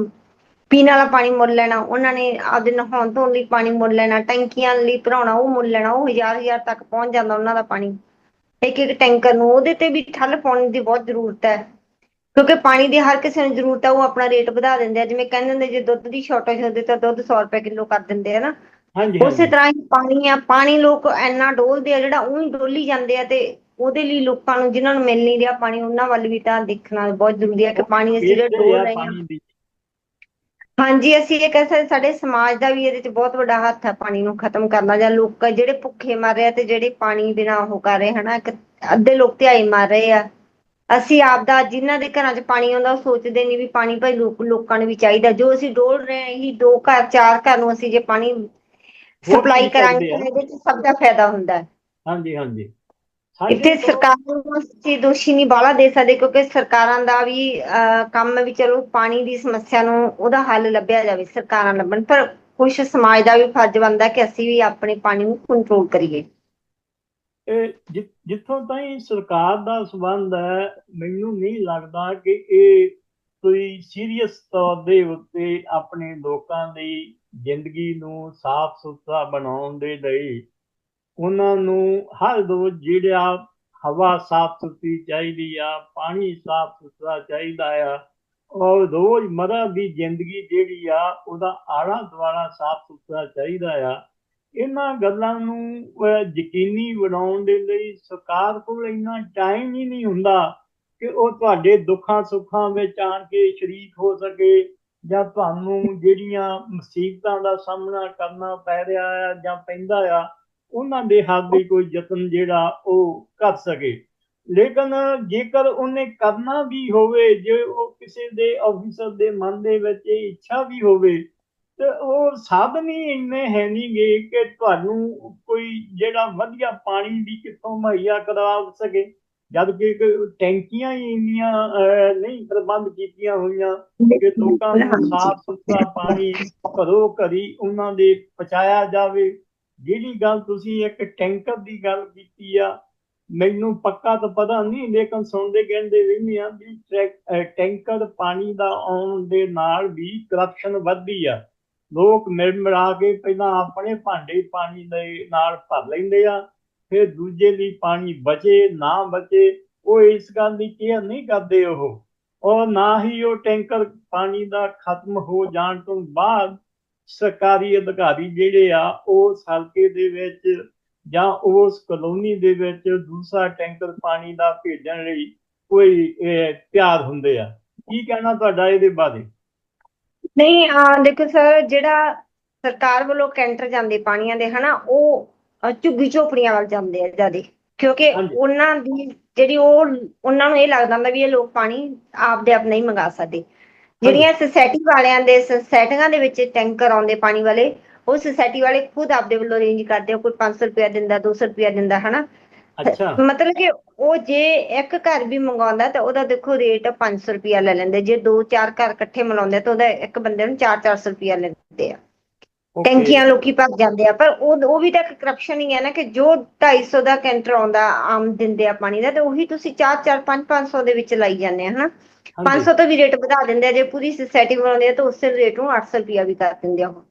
ਪੀਣ ਵਾਲਾ ਪਾਣੀ ਮੁੱਲ ਲੈਣਾ ਉਹਨਾਂ ਨੇ ਆਪਦੇ ਨਹਾਉਣ ਧੋਣ ਲਈ ਪਾਣੀ ਮੁੱਲ ਲੈਣਾ ਟੈਂਕੀਆਂ ਲਈ ਭਰਾਉਣਾ ਉਹ ਮੁੱਲ ਲੈਣਾ ਉਹ ਹਜ਼ਾਰ ਹਜ਼ਾਰ ਤੱਕ ਪਹੁੰਚ ਜਾਂਦਾ ਉਹਨਾਂ ਦਾ ਪਾਣੀ। ਇੱਕ ਇੱਕ ਟੈਂਕਰ ਨੂੰ ਉਹਦੇ ਤੇ ਵੀ ਠੱਲ ਪਾਉਣ ਦੀ ਬਹੁਤ ਜ਼ਰੂਰਤ ਹੈ। ਕਿਉਂਕਿ ਪਾਣੀ ਦੀ ਹਰ ਕਿਸੇ ਨੂੰ ਜ਼ਰੂਰਤ ਹੈ ਉਹ ਆਪਣਾ ਰੇਟ ਵਧਾ ਦਿੰਦੇ ਆ। ਜਿਵੇਂ ਕਹਿੰਦੇ ਹੁੰਦੇ ਜੇ ਦੁੱਧ ਦੀ ਸ਼ਾਰਟੇਜ ਹੁੰਦੀ ਤਾਂ ਦੁੱਧ 100 ਰੁਪਏ ਕਿਲੋ ਕਰ ਦਿੰਦੇ ਆ ਨਾ। ਹਾਂਜੀ ਉਸੇ ਤਰ੍ਹਾਂ ਹੀ ਪਾਣੀ ਆ ਪਾਣੀ ਲੋਕ ਇੰਨਾ ਡੋਲਦੇ ਆ ਜਿਹੜਾ ਉਹੀ ਡੋਲੀ ਜਾਂਦੇ ਆ ਤੇ ਉਹਦੇ ਲਈ ਲੋਕਾਂ ਨੂੰ ਜਿਨ੍ਹਾਂ ਨੂੰ ਮਿਲ ਨਹੀਂ ਰਿਹਾ ਪਾਣੀ ਉਹਨਾਂ ਵੱਲ ਵੀ ਤਾਂ ਦੇਖਣਾ ਬਹੁਤ ਜ਼ਰੂਰੀ ਹੈ ਕਿ ਪਾਣੀ ਅਸੀਂ ਜਿਹੜਾ ਡੋਲ ਆ ਰਹੇ ਹਾਂ। ਹਾਂਜੀ ਅਸੀਂ ਇਹ ਕਹਿ ਸਕਦੇ ਸਾਡੇ ਸਮਾਜ ਦਾ ਵੀ ਇਹਦੇ 'ਚ ਬਹੁਤ ਵੱਡਾ ਹੱਥ ਹੈ ਪਾਣੀ ਨੂੰ ਖਤਮ ਕਰਨਾ ਜਾਂ ਲੋਕ ਜਿਹੜੇ ਭੁੱਖੇ ਮਰ ਰਹੇ ਆ ਤੇ ਜਿਹੜੇ ਪਾਣੀ ਬਿਨਾਂ ਉਹ ਕਰ ਰਹੇ ਹਨਾ ਇੱਕ ਅੱਧੇ ਲੋਕ ਧਿਆਈ ਮਰ ਰਹੇ ਆ। ਅਸੀਂ ਆਪ ਦਾ ਜਿਨ੍ਹਾਂ ਦੇ ਘਰਾਂ 'ਚ ਪਾਣੀ ਆਉਂਦਾ ਉਹ ਸੋਚਦੇ ਨਹੀਂ ਵੀ ਪਾਣੀ ਭਾਈ ਲੋਕ ਲੋਕਾਂ ਨੂੰ ਵੀ ਚਾਹੀਦਾ। ਜੋ ਅਸੀਂ ਡੋਲ ਰਹੇ ਹਾਂ ਇਹੀ ਦੋ ਘਰ ਚਾਰ ਘਰ ਨੂੰ ਅਸੀਂ ਜੇ ਪਾਣੀ ਸਪਲਾਈ ਕਰਾਂਗੇ। ਤਾਂ ਇਹਦੇ 'ਚ ਸਭ ਦਾ ਫਾਇਦਾ ਹੁੰਦਾ ਹੈ। ਹਾਂਜੀ ਹਾਂਜੀ। ਸਾਡੇ ਇੱਥੇ ਸਰਕਾਰ ਨੂੰ ਅਸੀਂ ਦੋਸ਼ੀ ਨਹੀਂ ਬਾਹਲਾ ਦੇ ਸਕਦੇ ਕਿਉਂਕਿ ਸਰਕਾਰਾਂ ਦਾ ਵੀ ਅਹ, ਕੰਮ ਹੈ ਵੀ ਚਲੋ ਪਾਣੀ ਦੀ ਸਮੱਸਿਆ ਨੂੰ ਉਹਦਾ ਹੱਲ ਲੱਭਿਆ ਜਾਵੇ ਸਰਕਾਰਾਂ ਲੱਭਣ। ਪਰ ਕੁਝ ਸਮਾਜ ਦਾ ਵੀ ਫਰਜ਼ ਬਣਦਾ ਕਿ ਅਸੀਂ ਵੀ ਆਪਣੇ ਪਾਣੀ ਨੂੰ ਕੰਟਰੋਲ ਕਰੀਏ। ਇਹ ਜਿ- ਜਿੱਥੋਂ ਤਾਈਂ ਸਰਕਾਰ ਦਾ ਸੰਬੰਧ ਹੈ, ਮੈਨੂੰ ਨਹੀਂ ਲੱਗਦਾ ਕਿ ਇਹ ਕੋਈ ਸੀਰੀਅਸ ਤੌਰ ਦੇ ਉੱਤੇ ਆਪਣੇ ਲੋਕਾਂ ਦੀ ਜ਼ਿੰਦਗੀ ਨੂੰ ਸਾਫ਼ ਸੁਥਰਾ ਬਣਾਉਣ ਦੇ ਲਈ ਉਹਨਾਂ ਨੂੰ ਹਰ ਰੋਜ਼ ਜਿਹੜਾ ਹਵਾ ਸਾਫ਼ ਸੁਥਰੀ ਚਾਹੀਦੀ ਆ, ਪਾਣੀ ਸਾਫ਼ ਸੁਥਰਾ ਚਾਹੀਦਾ ਆ, ਔਰ ਰੋਜ਼ ਮਰਾ ਦੀ ਜ਼ਿੰਦਗੀ ਜਿਹੜੀ ਆ, ਉਹਦਾ ਆਲਾ ਦੁਆਲਾ ਸਾਫ਼ ਸੁਥਰਾ ਚਾਹੀਦਾ ਆ। ਇਹਨਾਂ ਗੱਲਾਂ ਨੂੰ ਯਕੀਨੀ ਬਣਾਉਣ ਦੇ ਲਈ ਸਰਕਾਰ ਕੋਲ ਇੰਨਾ ਟਾਈਮ ਹੀ ਨਹੀਂ ਹੁੰਦਾ ਕਿ ਉਹ ਤੁਹਾਡੇ ਦੁੱਖਾਂ ਸੁੱਖਾਂ ਵਿੱਚ ਆਣ ਕੇ ਸ਼ਰੀਕ ਹੋ ਸਕੇ ਜਾਂ ਤੁਹਾਨੂੰ ਜਿਹੜੀਆਂ ਮੁਸੀਬਤਾਂ ਦਾ ਸਾਹਮਣਾ ਕਰਨਾ ਪੈ ਰਿਹਾ ਆ ਜਾਂ ਪੈਂਦਾ ਆ, ਉਹਨਾਂ ਦੇ ਹੱਥ ਦੀ ਕੋਈ ਯਤਨ ਜਿਹੜਾ ਉਹ ਕਰ ਸਕੇ। ਲੇਕਿਨ ਜੇਕਰ ਉਹਨੇ ਕਰਨਾ ਵੀ ਹੋਵੇ, ਜੇ ਉਹ ਕਿਸੇ ਦੇ ਅਫੀਸਰ ਦੇ ਮਨ ਦੇ ਵਿੱਚ ਇਹ ਇੱਛਾ ਵੀ ਹੋਵੇ ਤੇ ਉਹ ਸਾਧਨ ਹੀ ਇੰਨੇ ਹੈ ਨਹੀਂਗੇ ਕਿ ਤੁਹਾਨੂੰ ਕੋਈ ਜਿਹੜਾ ਵਧੀਆ ਪਾਣੀ ਵੀ ਕਿੱਥੋਂ ਮੁਹੱਈਆ ਕਰਵਾ ਸਕੇ। ਜਦ ਕਿ ਟੈਂਕੀਆਂ ਹੀ ਇੰਨੀਆਂ ਨਹੀਂ ਪ੍ਰਬੰਧ ਕੀਤੀਆਂ ਹੋਈਆਂ ਕਿ ਲੋਕਾਂ ਨੂੰ। ਸਾਫ਼ ਸੁਥਰਾ ਪਾਣੀ ਘਰੋ ਘਰੀ ਉਹਨਾਂ ਦੇ ਪਹੁੰਚਾਇਆ ਜਾਵੇ। ਜਿਹੜੀ ਗੱਲ ਤੁਸੀਂ ਇੱਕ ਟੈਂਕਰ ਦੀ ਗੱਲ ਕੀਤੀ ਆ ਮੈਨੂੰ ਪੱਕਾ ਤਾਂ ਪਤਾ ਨਹੀਂ ਲੇਕਿਨ ਸੁਣਦੇ ਕਹਿੰਦੇ ਰਹਿੰਦੇ ਆ ਵੀ ਟੈਂਕਰ ਪਾਣੀ ਦਾ ਆਉਣ ਦੇ ਨਾਲ ਵੀ ਕਰਪਸ਼ਨ ਵੱਧਦੀ ਆ। ਲੋਕ ਮਿਲ ਮਿਲਾ ਕੇ ਪਹਿਲਾਂ ਆਪਣੇ ਭਾਂਡੇ ਪਾਣੀ ਦੇ ਨਾਲ ਭਰ ਲੈਂਦੇ ਆ, ਫਿਰ ਦੂਜੇ ਲਈ ਪਾਣੀ ਬਚੇ, ਨਾ ਬਚੇ, ਉਹ ਇਸ ਗੱਲ ਦੀ ਕੇਅਰ ਨਹੀਂ ਕਰਦੇ ਉਹ। ਔਰ ਨਾ ਹੀ ਉਹ ਟੈਂਕਰ ਪਾਣੀ ਦਾ ਖਤਮ ਹੋ ਜਾਣ ਤੋਂ ਬਾਅਦ ਸਰਕਾਰੀ ਅਧਿਕਾਰੀ ਜਿਹੜੇ ਆ ਉਸ ਹਲਕੇ ਦੇ ਵਿੱਚ ਜਾਂ ਉਸ ਕਲੋਨੀ ਦੇ ਵਿੱਚ ਦੂਸਰਾ ਟੈਂਕਰ ਪਾਣੀ ਦਾ ਭੇਜਣ ਲਈ ਕੋਈ ਤਿਆਰ ਹੁੰਦੇ ਆ। ਕੀ ਕਹਿਣਾ ਤੁਹਾਡਾ ਇਹਦੇ ਬਾਰੇ? ਨਹੀਂ ਆ ਦੇਖੋ ਸਰ ਜਿਹੜਾ ਸਰਕਾਰ ਵੱਲੋਂ ਕੈਂਟਰ ਜਾਂਦੇ ਪਾਣੀਆਂ ਦੇ ਹਨਾ ਉਹ ਝੁੱਗੀ ਝੋਪੜੀਆਂ ਵੱਲ ਜਾਂਦੇ ਆ ਜਿਆਦੇ ਕਿਉਂਕਿ। ਉਹਨਾਂ ਦੀ ਜਿਹੜੀ ਉਹ ਉਹਨਾਂ ਨੂੰ ਇਹ ਲੱਗਦਾ ਹੁੰਦਾ ਵੀ ਇਹ ਲੋਕ ਪਾਣੀ ਆਪਦੇ ਆਪ ਨਹੀਂ ਮੰਗਾ ਸਕਦੇ। ਜਿਹੜੀਆਂ ਸੁਸਾਇਟੀ ਵਾਲਿਆਂ ਦੇ ਸੁਸਾਇਟੀਆਂ ਦੇ ਵਿੱਚ ਟੈਂਕਰ ਆਉਂਦੇ ਪਾਣੀ ਵਾਲੇ ਉਹ ਸੁਸਾਇਟੀ ਵਾਲੇ ਖੁਦ ਆਪਦੇ ਵੱਲੋਂ ਅਰੇਂਜ ਕਰਦੇ ਆ ਕੋਈ 500 ਰੁਪਇਆ ਦਿੰਦਾ 200 ਰੁਪਇਆ ਦਿੰਦਾ ਹਨਾ। ਅੱਛਾ। ਮਤਲਬ ਕਿ ਉਹ ਜੇ ਇੱਕ ਘਰ ਵੀ ਮੰਗਾਉਂਦਾ ਤਾਂ ਉਹਦਾ ਦੇਖੋ ਰੇਟ 500 ਰੁਪਇਆ ਲੈ ਲੈਂਦੇ। ਜੇ ਦੋ ਚਾਰ ਘਰ ਇਕੱਠੇ ਮਿਲਾਉਂਦੇ ਤਾਂ ਉਹਦਾ ਇੱਕ ਬੰਦੇ ਨੂੰ 4-400 ਰੁਪਇਆ ਲੈਂਦੇ ਆ. ਟੈਂਕੀਆਂ ਲੋਕੀ ਭਰ ਜਾਂਦੇ ਆ। ਪਰ ਉਹ ਉਹ ਵੀ ਤਾਂ ਇੱਕ ਕਰਪਸ਼ਨ ਹੀ ਹੈ ਨਾ ਕਿ ਜੋ 250 ਦਾ ਕੈਂਟਰ ਆਉਂਦਾ ਆਮ ਦਿੰਦੇ ਆ ਪਾਣੀ ਦਾ ਤੇ ਉਹੀ ਤੁਸੀਂ 4-4 5-500 ਦੇ ਵਿੱਚ ਲਾਈ ਜਾਂਦੇ ਆ ਹਨਾ? ਹਾਂਜੀ। 500 ਤੋਂ ਵੀ ਰੇਟ ਵਧਾ ਦਿੰਦੇ ਆ। ਜੇ ਪੂਰੀ ਸੁਸਾਇਟੀ ਬਣਾਉਂਦੇ ਆ ਤਾਂ ਉਸੇ ਰੇਟ ਨੂੰ 800 ਰੁਪਿਆ ਵੀ ਕਰ ਦਿੰਦੇ ਆ ਉਹ।